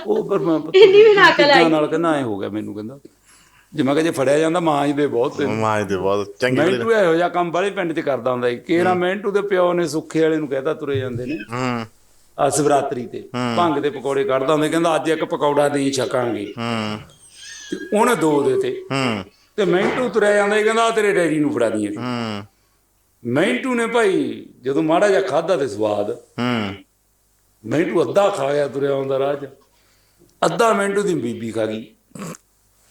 ਉਹ ਪਰ ਮੈਂ ਇੰਨੀ ਵੀ ਨਾ ਅਕਲ ਆਈ। ਨਾਲ ਕਹਿੰਦਾ ਐ ਹੋ ਗਿਆ ਮੈਨੂੰ ਕਹਿੰਦਾ। ਜੇ ਮੈਂ ਕਿਹਾ ਜੇ ਫੜਿਆ ਜਾਂਦਾ ਮਾਂ ਦੇ ਬਹੁਤ। ਤੇ ਮਾਜ ਦੇ ਬਹੁਤ ਚੰਗੀ ਮਿੰਟੂ ਇਹੋ ਜਿਹਾ ਕੰਮ ਬਾਲੇ ਪਿੰਡ 'ਚ ਕਰਦਾ ਹੁੰਦਾ ਸੀ। ਕੇਰਾ ਮਿੰਟੂ ਦੇ ਪਿਓ ਨੇ ਸੁੱਖੇ ਵਾਲੇ ਨੂੰ ਕਹਿਤਾ ਤੁਰੇ ਜਾਂਦੇ ਨੇ। ਹੂੰ। ਆ ਸਵਰਾਤਰੀ ਤੇ ਭੰਗ ਦੇ ਪਕੌੜੇ ਕੱਢਦਾ ਹੁੰਦਾ। ਕਹਿੰਦਾ ਅੱਜ ਇੱਕ ਪਕੌੜਾ ਨਹੀਂ ਛਕਾਂਗੇ। ਹੂੰ। ਤੇ ਉਹਨੇ ਦੋ ਦੇਤੇ। ਹੂੰ। ਤੇ ਮਿੰਟੂ ਤੁਰਿਆ ਜਾਂਦਾ ਸੀ, ਕਹਿੰਦਾ ਤੇਰੇ ਡੈਡੀ ਨੂੰ ਫੜਾ ਦੀਆਂ ਹੂੰ। ਮਿੰਟੂ ਨੇ ਭਾਈ ਜਦੋਂ ਮਾੜਾ ਜਿਹਾ ਖਾਦਾ ਤੇ ਸਵਾਦ। ਹੂੰ। ਮਿੰਟੂ ਅੱਧਾ ਖਾ ਗਿਆ ਤੁਰਿਆ ਆਉਂਦਾ 'ਚ। ਅੱਧਾ ਮਿੰਟੂ ਦੀ ਬੀਬੀ ਖਾ ਗਈ।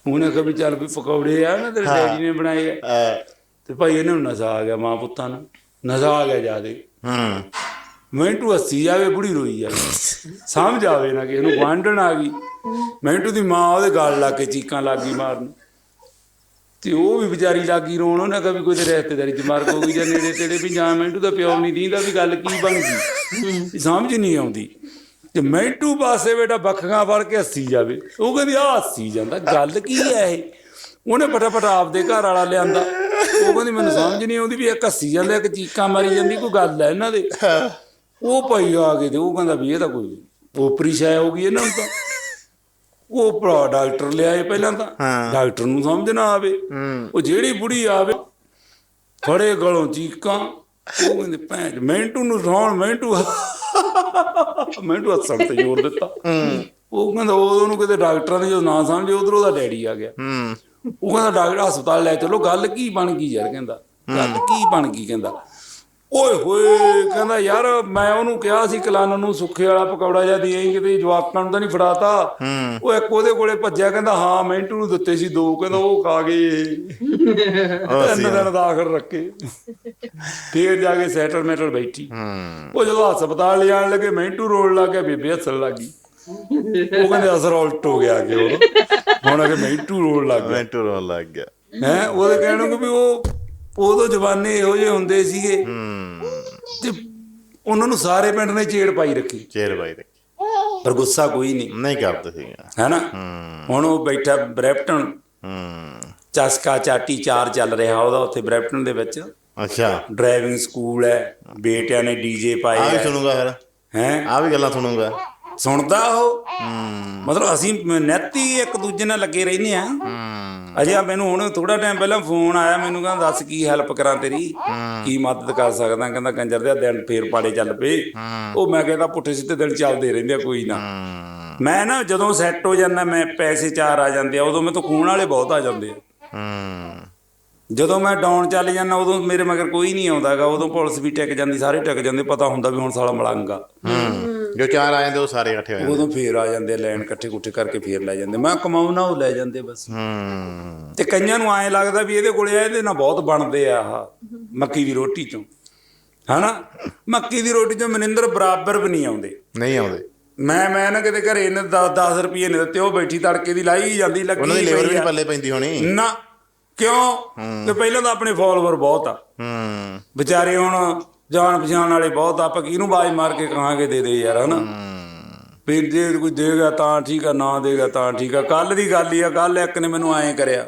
ਉਹਨੇ ਕਿਹਾ ਵੀ ਚੱਲ ਵੀ ਪਕੌੜੇ ਆ ਨਾ ਤੇਰੇ ਡੈਡੀ ਨੇ ਬਣਾਏ ਆ। ਤੇ ਭਾਈ ਇਹਨਾਂ ਨੂੰ ਨਜ਼ਾ ਆ ਗਿਆ ਮਾਂ ਪੁੱਤਾਂ ਨੂੰ। ਨਜ਼ਾ ਆ ਗਿਆ ਜਿਆਦੇ। ਹੂੰ। ਮਿੰਟੂ ਹੱਸੀ ਜਾਵੇ ਬੁੜੀ ਰੋਈ ਜਾਵੇ। ਸਮਝ ਆਵੇ ਨਾ ਕਿ ਇਹਨੂੰ ਵਾਂਢਣ ਆ ਗਈ। ਮਿੰਟੂ ਦੀ ਮਾਂ ਉਹਦੇ ਗਲ ਲਾ ਕੇ ਚੀਕਾਂ ਲੱਗੀ ਮਾਰਨ। ਤੇ ਉਹ ਵੀ ਵਿਚਾਰੀ ਲੱਗੀ ਰੋਣ ਉਹਨੇ ਕਿਹਾ ਵੀ ਕੋਈ ਤੇ ਰਿਸ਼ਤੇਦਾਰੀ ਚ ਮਾਰ ਗਈ ਜਾਂ ਨੇੜੇ ਤੇੜੇ ਵੀ ਜਾਂ ਮਿੰਟੂ ਦਾ ਪਿਓ ਨਹੀਂ ਦੀਂਦਾ ਵੀ ਗੱਲ ਕੀ ਬਣ ਗਈ ਸਮਝ ਨਹੀਂ ਆਉਂਦੀ। ਤੇ ਮਿੰਟੂ ਪਾਸੇ ਬੇਟਾ ਬੱਖੀਆਂ ਫੜ ਕੇ ਹੱਸੀ ਜਾਵੇ। ਉਹ ਕਹਿੰਦੀ ਆ ਹੱਸੀ ਜਾਂਦਾ। ਗੱਲ ਕੀ ਹੈ ਇਹ? ਉਹਨੇ ਫਟਾਫਟ ਆਪਦੇ ਘਰ ਵਾਲਾ ਲਿਆਂਦਾ। ਉਹ ਕਹਿੰਦੀ ਮੈਨੂੰ ਸਮਝ ਨਹੀਂ ਆਉਂਦੀ ਵੀ ਇੱਕ ਹੱਸੀ ਜਾਂਦਾ ਇੱਕ ਚੀਕਾਂ ਮਾਰੀ ਜਾਂਦੀ ਕੋਈ ਗੱਲ ਹੈ ਇਹਨਾਂ ਦੇ? ਉਹ ਭਾਈ ਆ ਗਏ ਤੇ ਉਹ ਕਹਿੰਦਾ ਵੀ ਇਹ ਤਾਂ ਕੋਈ ਉਪਰੀ ਸ਼ਾਇ ਹੋ ਗਈ ਇਹਨਾਂ ਨੂੰ ਤਾਂ। ਉਹ ਭਰਾ ਡਾਕਟਰ ਲਿਆਏ ਪਹਿਲਾਂ ਤਾਂ। ਡਾਕਟਰ ਨੂੰ ਸਮਝ ਨਾ ਆਵੇ। ਉਹ ਜਿਹੜੀ ਬੁੜੀ ਆਵੇ ਫੜੇ ਗਲੋਂ ਚੀਕਾਂ। ਉਹ ਕਹਿੰਦੇ ਭੈਣ ਮਿੰਟੂ ਨੂੰ ਸੌਣ ਮਿੰਟੂ। ਮਿੰਟੂ ਹੱਸਣ ਤੇ ਜ਼ੋਰ ਦਿੱਤਾ। ਉਹ ਕਹਿੰਦਾ ਉਹ ਉਹਨੂੰ ਕਿਤੇ ਡਾਕਟਰਾਂ ਨੇ ਜਦੋਂ ਨਾ ਸਮਝੇ ਉਧਰ ਉਹਦਾ ਡੈਡੀ ਆ ਗਿਆ। ਹੂੰ। ਉਹ ਕਹਿੰਦਾ ਡਾਕਟਰ ਹਸਪਤਾਲ ਲੈ ਚਲੋ ਗੱਲ ਕੀ ਬਣ ਗਈ ਯਾਰ ਕਹਿੰਦਾ। ਗੱਲ ਕੀ ਬਣ ਗਈ ਕਹਿੰਦਾ। ਓਏ ਹੋਏ ਕਹਿੰਦਾ ਯਾਰ ਮੈਂ ਉਹਨੂੰ ਕਿਹਾ ਸੀ ਕਲਾਨ ਨੂੰ ਸੁੱਖੇ ਵਾਲਾ ਪਕੌੜਾ ਜਿਹਾ ਦੇਈਂ ਕਿਤੇ ਜਵਾਕਾਂ ਨੂੰ ਤਾਂ ਨਹੀਂ ਫੜਾਤਾ। ਉਹ ਇੱਕ ਉਹਦੇ ਕੋਲੇ ਭੱਜਿਆ ਕਹਿੰਦਾ ਹਾਂ ਮਿੰਟੂ ਨੂੰ ਦਿੱਤੇ ਸੀ ਦੋ ਕਹਿੰਦਾ ਉਹ ਖਾ ਗਏ। ਤਿੰਨ ਦਿਨ ਦਾਖਲ ਰੱਖੇ। ਫੇਰ ਜਾ ਕੇ ਸੈਟਲਮੈਂਟਲ ਬੈਠੀ। ਹੂੰ। ਉਹ ਜਦੋਂ ਹਸਪਤਾਲ ਲਿਆਣ ਲੱਗੇ ਮਿੰਟੂ ਰੋਣ ਲੱਗ ਗਿਆ ਬੇਬੇ ਹੱਸਣ ਲੱਗੀ ਉਹ ਕਹਿੰਦੇ ਅਸਰ ਉਲਟ ਹੋ ਗਿਆ ਕਿ ਉਹ। ਹੁਣ ਅਗੇ ਮਿੰਟੂ ਰੋਣ ਲੱਗ ਗਿਆ। ਮੈਂਟੂ ਰੋਣ ਲੱਗ ਗਿਆ। ਹੈ ਉਹਦੇ ਕਹਿਣ ਨੂੰ ਵੀ ਉਹ ਉਦੋਂ ਜਵਾਨੇ ਇਹੋ ਜਿਹੇ ਹੁੰਦੇ ਸੀਗੇ ਹੂੰ। ਤੇ ਉਹਨਾਂ ਨੂੰ ਸਾਰੇ ਪਿੰਡ ਨੇ ਚੇੜ ਪਾਈ ਰੱਖੀ। ਚੇਰ ਬਾਈ ਦੇ ਪਰ ਗੁੱਸਾ ਕੋਈ ਨਹੀਂ। ਨਹੀਂ ਕਰਦਾ ਸੀਗਾ। ਹੈਨਾ? ਹੁਣ ਉਹ ਬੈਠਾ ਬ੍ਰੈਪਟਨ। ਹੂੰ। ਚਸਕਾ ਚਾਟੀ ਚਾਰ ਚੱਲ ਰਿਹਾ ਉਹਦਾ ਉੱਥੇ ਬ੍ਰੈਪਟਨ ਦੇ ਵਿੱਚ। ਅੱਛਾ। ਡਰਾਈਵਿੰਗ ਸਕੂਲ ਹੈ। ਬੇਟਿਆਂ ਨੇ ਡੀਜੇ ਪਾਏ ਆ ਵੀ ਸੁਣੂਗਾ ਫਿਰ। ਹੈ? ਆ ਵੀ ਗੱਲਾਂ ਸੁਣੂਗਾ। ਸੁਣਦਾ ਉਹ? ਮਤਲਬ ਅਸੀਂ ਨੈਤੀ ਇੱਕ ਦੂਜੇ ਨਾਲ ਲੱਗੇ ਰਹਿੰਦੇ ਆ ਅਜੇ ਆ ਮੈਨੂੰ ਹੁਣ ਥੋੜਾ ਟਾਈਮ ਪਹਿਲਾਂ ਫੋਨ ਆਇਆ, ਮੈਨੂੰ ਕਹਿੰਦਾ, ਦੱਸ ਕੀ ਹੈਲਪ ਕਰਾਂ ਤੇਰੀ? ਕੀ ਮਦਦ ਕਰ ਸਕਦਾ? ਕਹਿੰਦਾ, ਕੰਜਰ ਦੇ ਦਿਨ ਫੇਰ ਪਾੜੇ ਚੱਲ ਪਏ। ਉਹ ਮੈਂ ਕਹਿੰਦਾ, ਪੁੱਠੇ ਸਿੱਧੇ ਦਿਨ ਚੱਲਦੇ ਰਹਿੰਦੇ ਆ, ਕੋਈ ਨਾ। ਮੈਂ ਨਾ ਜਦੋਂ ਸੈੱਟ ਹੋ ਜਾਂਦਾ, ਮੈਂ ਪੈਸੇ ਚਾਰ ਆ ਜਾਂਦੇ ਆ, ਉਦੋਂ ਮੈਂ ਤੋਂ ਖੂਨ ਵਾਲੇ ਬਹੁਤ ਆ ਜਾਂਦੇ ਆ। ਜਦੋਂ ਮੈਂ ਡਾਊਨ ਚੱਲ ਜਾਂਦਾ, ਉਦੋਂ ਮੇਰੇ ਮਗਰ ਕੋਈ ਨਹੀਂ ਆਉਂਦਾਗਾ ਉਦੋਂ ਪੁਲਿਸ ਵੀ ਟਿਕ ਜਾਂਦੀ, ਸਾਰੇ ਟਿਕ ਜਾਂਦੇ, ਪਤਾ ਹੁੰਦਾ ਵੀ ਹੁਣ ਸਾਲਾ ਮਲੰਗਾ ਹੂੰ ਜੋ ਚਾਰ ਆ ਜਾਂਦੇ ਉਹ ਸਾਰੇ ਇਕੱਠੇ ਹੋ ਜਾਂਦੇ। ਉਦੋਂ ਫੇਰ ਆ ਜਾਂਦੇ ਲੈਣ ਇਕੱਠੇ ਕੁੱਠੇ ਕਰਕੇ ਫੇਰ ਲੈ ਜਾਂਦੇ। ਮੈਂ ਕਮਾਉਣਾ ਉਹ ਲੈ ਜਾਂਦੇ ਬਸ। ਹੂੰ। ਤੇ ਕਈਆਂ ਨੂੰ ਐਂ ਲੱਗਦਾ ਵੀ ਇਹਦੇ ਕੋਲੇ ਆ ਇਹਦੇ ਨਾਲ ਬਹੁਤ ਬਣਦੇ ਆ ਆਹ ਮੱਕੀ ਦੀ ਰੋਟੀ ਚੋਂ। ਹਨਾ? ਮੱਕੀ ਦੀ ਰੋਟੀ ਚੋਂ ਮਨਿੰਦਰ ਬਰਾਬਰ ਵੀ ਨਹੀਂ ਆਉਂਦੇ। ਨਹੀਂ ਆਉਂਦੇ। ਮੈਂ ਮੈਂ ਨਾ ਕਿਤੇ ਘਰੇ ਇਹਨੇ 10 10 ਰੁਪਏ ਨੇ ਦਿੱਤੇ ਉਹ ਬੈਠੀ ਤੜਕੇ ਦੀ ਲਾਈ ਜਾਂਦੀ ਲੱਗੀ ਉਹਨਾਂ ਦੀ ਲੇਬਰ ਵੀ। ਪੱਲੇ ਪੈਂਦੀ ਹੋਣੀ। ਨਾ। ਕਿਉਂ? ਕਿ ਪਹਿਲਾਂ ਤਾਂ ਆਪਣੇ ਫਾਲੋਅਰ ਬਹੁਤ ਆ। ਹੂੰ। ਵਿਚਾਰੇ ਹੁਣ ਜਾਣ ਪਛਾਣ ਵਾਲੇ ਬਹੁਤ ਆਪਾਂ ਕਿਹਨੂੰ ਬਾਜ਼ ਮਾਰ ਕੇ ਕਹਾਂਗੇ ਦੇ ਦੇ ਯਾਰ ਹਨਾ? ਫਿਰ ਜੇ ਕੋਈ ਦੇਗਾ ਤਾਂ ਠੀਕ ਆ ਨਾ ਦੇਗਾ ਤਾਂ ਠੀਕ ਆ। ਕੱਲ ਦੀ ਗੱਲ ਹੀ ਆ ਕੱਲ ਇੱਕ ਨੇ ਮੈਨੂੰ ਐਂ ਕਰਿਆ।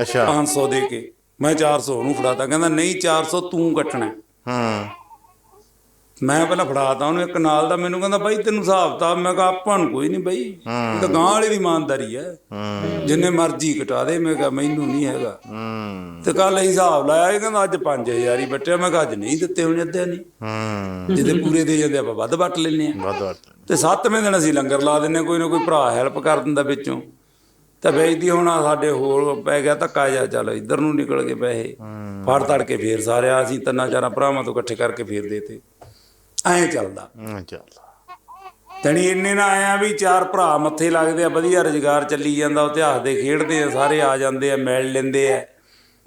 ਅੱਛਾ। 500 ਦੇ ਕੇ। ਮੈਂ 400 ਉਹਨੂੰ ਫੜਾਤਾ ਕਹਿੰਦਾ ਨਹੀਂ 400 ਤੂੰ ਕੱਟਣਾ। ਹੂੰ। ਮੈਂ ਪਹਿਲਾਂ ਫੜਾਤਾ ਉਹਨੂੰ ਇੱਕ ਨਾਲ ਦਾ ਮੈਨੂੰ ਕਹਿੰਦਾ ਬਾਈ ਤੈਨੂੰ ਹਿਸਾਬ ਤਾਂ ਮੈਂ ਕਿਹਾ ਆਪਾਂ ਨੂੰ ਕੋਈ ਨਹੀਂ ਬਾਈ। ਇਹ ਤਾਂ ਗਾਂ ਵਾਲੇ ਦੀ ਇਮਾਨਦਾਰੀ ਹੈ। ਜਿੰਨੇ ਮਰਜ਼ੀ ਕਟਾ ਦੇ ਮੈਂ ਕਿਹਾ ਮੈਨੂੰ ਨਹੀਂ ਹੈਗਾ। ਤੇ ਕੱਲ ਹਿਸਾਬ ਲਾਇਆ ਇਹ ਕਹਿੰਦਾ ਅੱਜ 5000 ਹੀ ਬੱਟਿਆ ਮੈਂ ਕਿਹਾ ਅੱਜ ਨਹੀਂ ਦਿੱਤੇ ਹੁਣ ਅੱਧੇ ਨਹੀਂ ਜਿਹਦੇ ਪੂਰੇ ਦੇ ਜਾਂਦੇ ਆਪਾਂ ਵੱਧ ਵੱਟ ਲੈਨੇ ਆ ਵੱਧ ਵੱਧ ਤੇ ਸੱਤਵੇਂ ਦਿਨ ਅਸੀਂ ਲੰਗਰ ਲਾ ਦਿੰਨੇ ਕੋਈ ਨਾ ਕੋਈ ਭਰਾ ਹੈਲਪ ਕਰ ਦਿੰਦਾ ਵਿੱਚੋਂ। ਤਾਂ ਵੇਚਦੀ ਹੁਣ ਸਾਡੇ ਹੋਰ ਪੈ ਗਿਆ ਧੱਕਾ ਜਾ ਚੱਲ ਇੱਧਰ ਨੂੰ ਨਿਕਲ ਗਏ ਪੈਸੇ। ਫੜ ਤੜ ਕੇ ਫੇਰ ਸਾਰਿਆ ਅਸੀਂ ਤਿੰਨਾਂ ਚਾਰਾਂ ਭਰਾਵਾਂ ਤੋਂ ਇਕੱਠੇ ਕਰਕੇ ਫੇਰ ਦੇਤੇ। ਐਂ ਚੱਲਦਾ। ਹੂੰ ਚੱਲ ਤਣੀ ਇੰਨੇ ਨਾ ਆਇਆ ਵੀ ਚਾਰ ਭਰਾ ਮੱਥੇ ਲੱਗਦੇ ਆ ਵਧੀਆ ਰੁਜ਼ਗਾਰ ਚੱਲੀ ਜਾਂਦਾ ਉਹ ਇਤਿਹਾਸ ਦੇ ਖੇਡਦੇ ਆ ਸਾਰੇ ਆ ਜਾਂਦੇ ਆ ਮਿਲ ਲੈਂਦੇ ਆ।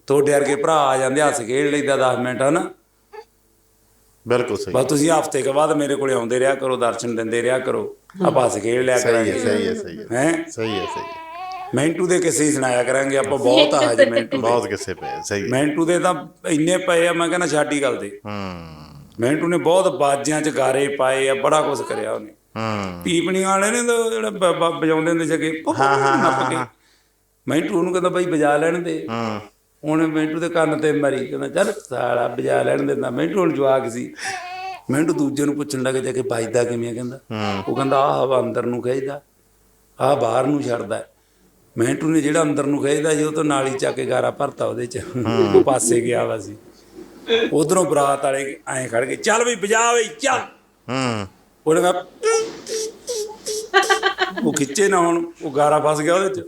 ਤੁਹਾਡੇ ਵਰਗੇ ਭਰਾ ਆ ਜਾਂਦੇ ਹੱਸ ਖੇਡ ਲਈਦਾ 10 ਮਿੰਟ ਹਨਾ? ਬਿਲਕੁਲ ਸਹੀ। ਬਸ ਤੁਸੀਂ ਹਫ਼ਤੇ ਕੇ ਬਾਅਦ ਮੇਰੇ ਕੋਲੇ ਆਉਂਦੇ ਰਿਹਾ ਕਰੋ ਦਰਸ਼ਨ ਦਿੰਦੇ ਰਿਹਾ ਕਰੋ। ਆਪਾਂ ਹੱਸ ਖੇਡ ਲਿਆ ਸਹੀ ਹੈ ਕਰਾਂਗੇ। ਸਹੀ ਹੈ ਸਹੀ ਹੈ। ਹੈ? ਸਹੀ ਹੈ ਸਹੀ ਹੈ। ਮੈਂਟੂ ਦੇ ਕਿਸੇ ਹੀ ਸੁਣਾਇਆ ਕਰਾਂਗੇ ਆਪਾਂ ਬਹੁਤ ਆ ਹਜੇ ਮੈਂਟੂ ਦੇ। ਬਹੁਤ ਕਿਸੇ ਪਏ ਸਹੀ ਹੈ। ਮੈਂਟੂ ਦੇ ਤਾਂ ਇੰਨੇ ਪਏ ਆ ਮੈਂ ਕਹਿੰਦਾ ਛਾਟੀ ਗੱਲ ਦੇ। ਹੂੰ। ਮੈਂਟੂ ਨੇ ਬਹੁਤ ਬਾਜਿਆਂ 'ਚ ਗਾਰੇ ਪਾਏ ਆ ਬੜਾ ਕੁਝ ਕਰਿਆ ਉਹਨੇ। ਹੂੰ। ਪੀਪਣੀ ਵਾਲੇ ਨੇ ਤਾਂ ਜਿਹੜਾ ਬ- ਬ- ਵਜਾਉਂਦੇ ਹੁੰਦੇ ਸੀਗੇ ਹਾਂ ਹਾਂ ਨੱਪ ਕੇ। ਮੈਂਟੂ ਉਹਨੂੰ ਕਹਿੰਦਾ ਬਾਈ ਵਜਾ ਲੈਣ ਦੇ। ਹੂੰ। ਉਹਨੇ ਮੈਂਟੂ ਦੇ ਕੰਨ ਤੇ ਮਰੀ ਕਹਿੰਦਾ ਚੱਲ ਸਾਲਾ ਵਜਾ ਲੈਣ ਦਿੰਦਾ। ਮੈਂਟੂ ਹੁਣ ਜਵਾਕ ਸੀ। ਮੈਂਟੂ ਦੂਜੇ ਨੂੰ ਪੁੱਛਣ ਲੱਗ ਜਾ ਕੇ ਵੱਜਦਾ ਕਿਵੇਂ ਕਹਿੰਦਾ। ਉਹ ਕਹਿੰਦਾ ਆਹ ਹਵਾ ਅੰਦਰ ਨੂੰ ਖਿੱਚਦਾ ਆਹ ਬਾਹਰ ਨੂੰ ਛੱਡਦਾ। ਮੈਂਟੂ ਨੇ ਜਿਹੜਾ ਅੰਦਰ ਨੂੰ ਖੇਦਾ ਸੀ ਉਹ ਤੋਂ ਨਾਲੀ ਚੱਕ ਕੇ ਗਾਰਾ ਭਰਤਾ ਉਹਦੇ ਚ। ਪਾਸੇ ਗਿਆ ਵਾ ਸੀ। ਉਧਰੋਂ ਬਰਾਤ ਵਾਲੇ ਐਂ ਖੜ ਗਏ ਚੱਲ ਵੀ ਵਜਾ ਬਈ ਚੱਲ। ਹੂੰ। ਉਹਨੇ ਉਹ ਖਿੱਚੇ ਨਾ ਹੁਣ ਉਹ ਗਾਰਾ ਫਸ ਗਿਆ ਉਹਦੇ ਚ।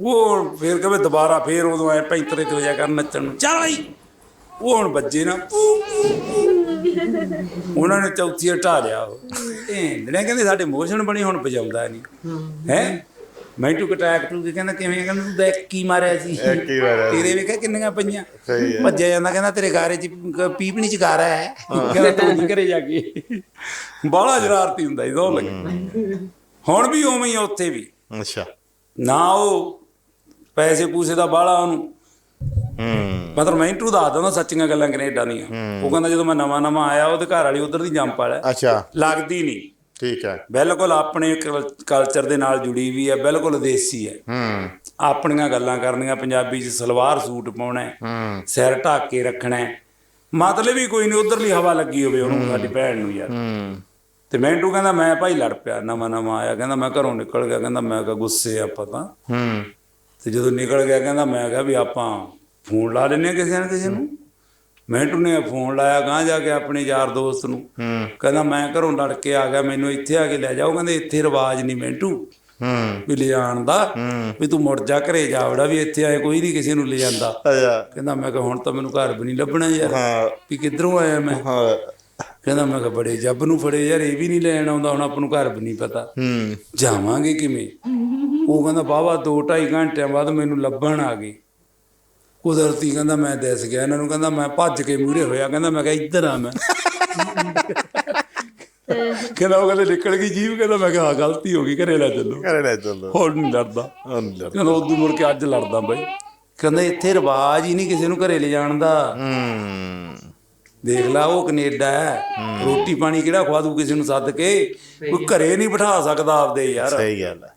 ਉਹ ਫੇਰ ਕਹੇ ਦੁਬਾਰਾ ਫੇਰ ਉਦੋਂ ਐ ਪੈਂਤਰੇ ਤੇ ਵਜਾ ਕਰ ਨੱਚਣ ਨੂੰ। ਚੱਲ ਬਈ। ਉਹ ਹੁਣ ਵੱਜੇ ਨਾ। ਉਹਨਾਂ ਨੇ ਚੌਥੀ ਹਟਾ ਲਿਆ ਉਹ। ਢੇਂਦਣੇ ਕਹਿੰਦੇ ਸਾਡੇ ਮੋਸ਼ਨ ਬਣੀ ਹੁਣ ਵਜਾਉਂਦਾ ਨਹੀਂ। ਹੈ? ਮੈਂਟੂ ਕਟੈਕ ਟੂ ਕੇ ਕਹਿੰਦਾ ਕਿਵੇਂ ਕਹਿੰਦਾ ਤੂੰ ਦੇਖ ਕੀ ਮਾਰਿਆ ਸੀ। ਕੀ ਮਾਰਿਆ ਸੀ? ਤੇਰੇ ਵੇਖਿਆ ਕਿੰਨੀਆਂ ਪਈਆਂ? ਸਹੀ ਹੈ। ਭੱਜਿਆ ਜਾਂਦਾ ਕਹਿੰਦਾ ਤੇਰੇ ਗਾਰੇ ਚ ਪੀਪਣੀ ਚ ਗਾਰਾ ਹੈ। ਕਹਿੰਦਾ ਤੂੰ ਨਹੀਂ ਘਰੇ ਜਾ ਕੇ। ਬਾਹਲਾ ਜਰਾਰਤੀ ਹੁੰਦਾ ਇਹ ਦੋ ਲੱਗੇ ਹੁਣ ਵੀ ਉਵੇਂ ਹੀ ਉੱਥੇ ਵੀ। ਅੱਛਾ। ਨਾ ਉਹ ਪੈਸੇ ਪੂਸੇ ਦਾ ਬਾਹਲਾ ਉਹਨੂੰ। ਹੂੰ। ਮਤਲਬ ਮੈਂਟੂ ਦੱਸਦਾ ਹੁੰਦਾ ਸੱਚੀਆਂ ਗੱਲਾਂ ਕੈਨੇਡਾ ਦੀਆਂ। ਉਹ ਕਹਿੰਦਾ ਜਦੋਂ ਮੈਂ ਨਵਾਂ ਨਵਾਂ ਆਇਆ ਉਹਦੇ ਘਰ ਵਾਲੀ ਉਧਰ ਦੀ ਜੰਪ ਵਾਲਾ। ਅੱਛਾ। ਲੱਗਦੀ ਨਹੀਂ। ਠੀਕ ਹੈ। ਬਿਲਕੁਲ ਆਪਣੇ ਕਲਚਰ ਦੇ ਨਾਲ ਜੁੜੀ ਵੀ ਹੈ ਬਿਲਕੁਲ ਦੇਸੀ ਹੈ। ਹੂੰ। ਆਪਣੀਆਂ ਗੱਲਾਂ ਕਰਨੀਆਂ ਪੰਜਾਬੀ ਚ ਸਲਵਾਰ ਸੂਟ ਪਾਉਣਾ ਹੈ, ਹੂੰ। ਸਿਰ ਢੱਕ ਕੇ ਰੱਖਣਾ ਹੈ। ਮਤਲਬ ਹੀ ਕੋਈ ਨਹੀਂ ਉਧਰਲੀ ਹਵਾ ਲੱਗੀ ਹੋਵੇ ਉਹਨੂੰ ਸਾਡੀ ਭੈਣ ਨੂੰ ਯਾਰ। ਹੂੰ। ਤੇ ਮੈਂਟੂ ਕਹਿੰਦਾ ਮੈਂ ਭਾਈ ਲੜ ਪਿਆ ਨਵਾਂ ਨਵਾਂ ਆਇਆ। ਕਹਿੰਦਾ ਮੈਂ ਘਰੋਂ ਨਿਕਲ ਗਿਆ। ਕਹਿੰਦਾ ਮੈਂ ਕਿਹਾ ਗੁੱਸੇ ਆ ਆਪਾਂ ਤਾਂ। ਹੂੰ। ਤੇ ਜਦੋਂ ਨਿਕਲ ਗਿਆ ਕਹਿੰਦਾ ਮੈਂ ਕਿਹਾ ਵੀ ਆਪਾਂ ਫੋਨ ਲਾ ਲੈਨੇ ਕਿਸੇ ਨਾ ਕਿਸੇ ਨੂੰ। ਮੈਂਟੂ ਨੇ ਫੋਨ ਲਾਇਆ ਗਾਂ ਜਾ ਕੇ ਆਪਣੇ ਯਾਰ ਦੋਸਤ ਨੂੰ। ਹੂੰ। ਕਹਿੰਦਾ ਮੈਂ ਘਰੋਂ ਲੜ ਕੇ ਆ ਗਿਆ ਮੈਨੂੰ ਇੱਥੇ ਆ ਕੇ ਲੈ ਜਾਓ। ਕਹਿੰਦੇ ਇੱਥੇ ਰਿਵਾਜ ਨਹੀਂ ਮੈਂਟੂ। ਹੂੰ। ਵੀ ਲਿਜਾਣ ਦਾ। ਵੀ ਤੂੰ ਮੁੜ ਜਾ ਘਰੇ ਜਾ ਵੜਾ ਵੀ ਇੱਥੇ ਆਏ ਕੋਈ ਨਹੀਂ ਕਿਸੇ ਨੂੰ ਲੈ ਜਾਂਦਾ। ਕਹਿੰਦਾ ਮੈਂ ਕਿਹਾ ਹੁਣ ਤਾਂ ਮੈਨੂੰ ਘਰ ਵੀ ਨਹੀਂ ਲੱਭਣਾ ਯਾਰ। ਹਾਂ। ਵੀ ਕਿੱਧਰੋਂ ਆਇਆ ਮੈਂ? ਹਾਂ। ਕਹਿੰਦਾ ਮੈਂ ਕਿਹਾ ਬੜੇ ਜੱਬ ਨੂੰ ਫੜੇ ਯਾਰ ਇਹ ਵੀ ਨਹੀਂ ਲੈਣ ਆਉਂਦਾ ਹੁਣ ਆਪਾਂ ਨੂੰ ਘਰ ਵੀ ਨਹੀਂ ਪਤਾ। ਹੂੰ। ਜਾਵਾਂਗੇ ਕਿਵੇਂ? ਉਹ ਕਹਿੰਦਾ ਬਾਬਾ 2.5 ਘੰਟਿਆਂ ਬਾਅਦ ਮੈਨੂੰ ਲੱਭਣ ਆ ਗਏ। ਕੁਦਰਤੀ ਕਹਿੰਦਾ ਮੈਂ ਦਿਸ ਗਿਆ ਇਹਨਾਂ ਨੂੰ ਕਹਿੰਦਾ ਮੈਂ ਭੱਜ ਕੇ ਮੂਹਰੇ ਹੋਇਆ ਕਹਿੰਦਾ ਮੈਂ ਕਿਹਾ ਇੱਧਰ ਆ ਮੈਂ। ਕਹਿੰਦਾ ਉਹ ਕਹਿੰਦੇ ਨਿਕਲ ਗਈ ਜੀਵ ਕਹਿੰਦਾ ਮੈਂ ਕਿਹਾ ਗਲਤੀ ਹੋ ਗਈ ਘਰੇ ਲੈ ਚੱਲੋ। ਘਰੇ ਲੈ ਚੱਲੋ। ਹੁਣ ਨਹੀਂ ਲੜਦਾ ਕਹਿੰਦਾ ਉਦੋਂ ਮੁੜ ਕੇ ਅੱਜ ਲੜਦਾ ਬਾਈ। ਕਹਿੰਦਾ ਇੱਥੇ ਰਿਵਾਜ ਹੀ ਨਹੀਂ ਕਿਸੇ ਨੂੰ ਘਰੇ ਲੈ ਜਾਣ ਦਾ। ਹੂੰ। ਦੇਖ ਲਾ ਉਹ ਕੈਨੇਡਾ ਹੈ। ਰੋਟੀ ਪਾਣੀ ਕਿਹੜਾ ਖਵਾ ਦੂ ਕਿਸੇ ਨੂੰ ਸੱਦ ਕੇ? ਕੋਈ ਘਰੇ ਨਹੀਂ ਬਿਠਾ ਸਕਦਾ ਆਪਦੇ ਯਾਰ। ਸਹੀ ਗੱਲ ਹੈ।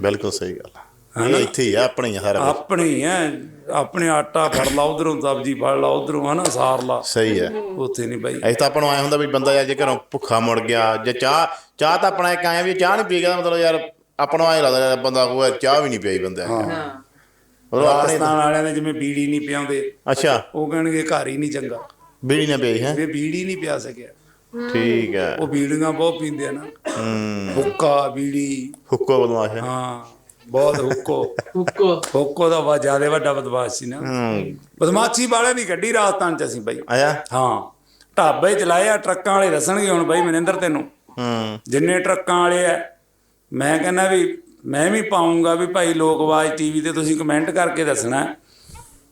ਬਿਲਕੁਲ ਸਹੀ ਗੱਲ ਹੈ। ਇਹ ਇੱਥੇ ਹੀ ਆ ਆਪਣੇ ਹੀ ਆ ਸਾਰਾ ਕੁਛ। ਆਪਣੇ ਹੀ ਹੈ ਆਪਣੇ ਆਟਾ ਫੜ ਲਾ ਉਧਰੋਂ ਸਬਜ਼ੀ ਫੜ ਲਾ ਉਧਰੋਂ ਹਨਾ ਸਾਰ ਲਾ। ਸਹੀ ਹੈ ਉੱਥੇ ਨਹੀਂ ਬਾਈ। ਤਾਂ ਆਪਾਂ ਨੂੰ ਆਇਆ ਹੁੰਦਾ ਵੀ ਬੰਦਾ ਯਾਰ ਜੇ ਘਰੋਂ ਭੁੱਖਾ ਮੁੜ ਗਿਆ ਜੇ ਚਾਹ ਚਾਹ ਤਾਂ ਆਪਣਾ ਇੱਕ ਆਇਆ ਵੀ ਚਾਹ ਨਹੀਂ ਪੀ ਗਿਆ ਮਤਲਬ ਯਾਰ ਆਪਾਂ ਨੂੰ ਲੱਗਦਾ ਯਾਰ ਬੰਦਾ ਕੋਈ ਚਾਹ ਵੀ ਨਹੀਂ ਪੀਈ ਬੰਦਾ। ਹਾਂ। ਮਤਲਬ ਆਪਣੇ ਰਾਜਸਥਾਨ ਵਾਲਿਆਂ ਦੇ ਜਿਵੇਂ ਬੀੜੀ ਨਹੀਂ ਪਿਆਉਂਦੇ ਅੱਛਾ। ਉਹ ਕਹਿਣਗੇ ਘਰ ਹੀ ਨਹੀਂ ਚੰਗਾ। ਬੀੜੀ ਨਾ ਪਈ ਹੈ? ਵੀ ਬੀੜੀ ਨਹੀਂ ਪਿਆ ਸਕਿਆ। ਠੀਕ ਹੈ ਉਹ ਬੀੜੀਆਂ ਬਹੁਤ ਪੀਂਦੇ ਆ ਨਾ। ਹੂੰ। ਹੁੱਕਾ ਬੀੜੀ। ਹੁੱਕੋ ਬਦਮਾਸ਼। ਹੈ ਹਾਂ। ਬਹੁਤ ਹੁੱਕੋ। ਹੁੱਕੋ। ਹੁੱਕੋ ਦਾ ਵਾ ਜ਼ਿਆਦਾ ਵੱਡਾ ਬਦਮਾਸ਼ ਸੀ ਨਾ। ਹੂੰ। ਬਦਮਾਸ਼ੀ ਵਾਲਿਆਂ ਦੀ ਗੱਡੀ ਰਾਜਸਥਾਨ ਚ ਅਸੀਂ ਬਾਈ। ਆਇਆ? ਹਾਂ। ਢਾਬੇ ਚਲਾਏ ਆ ਟਰੱਕਾਂ ਵਾਲੇ ਦੱਸਣਗੇ ਹੁਣ ਬਾਈ ਮਨਿੰਦਰ ਤੈਨੂੰ। ਹੂੰ। ਜਿੰਨੇ ਟਰੱਕਾਂ ਵਾਲੇ ਆ। ਮੈਂ ਕਹਿੰਦਾ ਵੀ ਮੈਂ ਵੀ ਪਾਉਂਗਾ ਵੀ ਭਾਈ ਲੋਕ ਆਵਾਜ਼ ਟੀਵੀ ਤੇ ਤੁਸੀਂ ਕਮੈਂਟ ਕਰਕੇ ਦੱਸਣਾ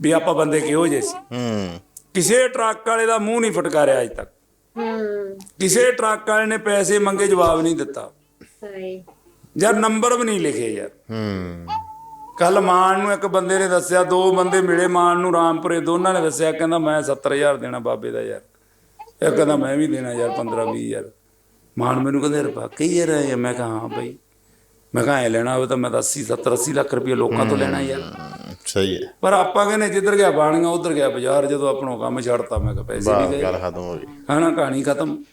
ਵੀ ਆਪਾਂ ਬੰਦੇ ਕਿਹੋ ਜਿਹੇ ਸੀ। ਹੂੰ। ਕਿਸੇ ਟਰੱਕ ਵਾਲੇ ਦਾ ਮੂੰਹ ਨਹੀਂ ਫਟਕਾਰਿਆ ਅੱਜ ਤੱਕ। ਹੂੰ। ਕਿਸੇ ਟਰੱਕ ਵਾਲੇ ਨੇ ਪੈਸੇ ਮੰਗੇ ਜਵਾਬ ਨਹੀਂ ਦਿੱਤਾ। ਸਹੀ। ਯਾਰ ਨੰਬਰ ਵੀ ਨਹੀਂ ਲਿਖੇ ਯਾਰ। ਹੂੰ ਕੱਲ ਮਾਨ ਨੂੰ ਇੱਕ ਬੰਦੇ ਨੇ ਦੱਸਿਆ ਦੋ ਬੰਦੇ ਮਿਲੇ ਮਾਨ ਨੂੰ ਰਾਮਪੁਰੇ ਦੋਨਾਂ ਨੇ ਦੱਸਿਆ ਕਹਿੰਦਾ ਮੈਂ 70000 ਦੇਣਾ ਬਾਬੇ ਦਾ ਯਾਰ। ਇਹ ਕਹਿੰਦਾ ਮੈਂ ਵੀ ਦੇਣਾ ਯਾਰ 15 20 ਯਾਰ ਮਾਨ ਮੈਨੂੰ ਕਹਿੰਦੇ ਰੁਪਾ ਕਈ ਯਾਰ ਆਏ ਆ। ਮੈਂ ਕਿਹਾ ਹਾਂ ਬਈ। ਮੈਂ ਕਿਹਾ ਐ ਲੈਣਾ ਹੋਵੇ ਤਾਂ ਮੈਂ ਤਾਂ 80 70 80 ਲੱਖ ਰੁਪਏ ਲੋਕਾਂ ਤੋਂ ਲੈਣਾ ਯਾਰ। ਸਹੀ ਹੈ। ਪਰ ਆਪਾਂ ਕਹਿੰਦੇ ਜਿੱਧਰ ਗਿਆ ਬਾਣੀਆਂ ਉਧਰ ਗਿਆ ਬਾਜ਼ਾਰ ਜਦੋਂ ਆਪਣਾ ਕੰਮ ਛੱਡਤਾ ਮੈਂ ਕਿਹਾ ਪੈਸੇ ਵੀ ਗਏ। ਗੱਲ ਖਤਮ ਹੋ ਗਈ। ਹਨਾ ਕਹਾਣੀ ਖਤਮ।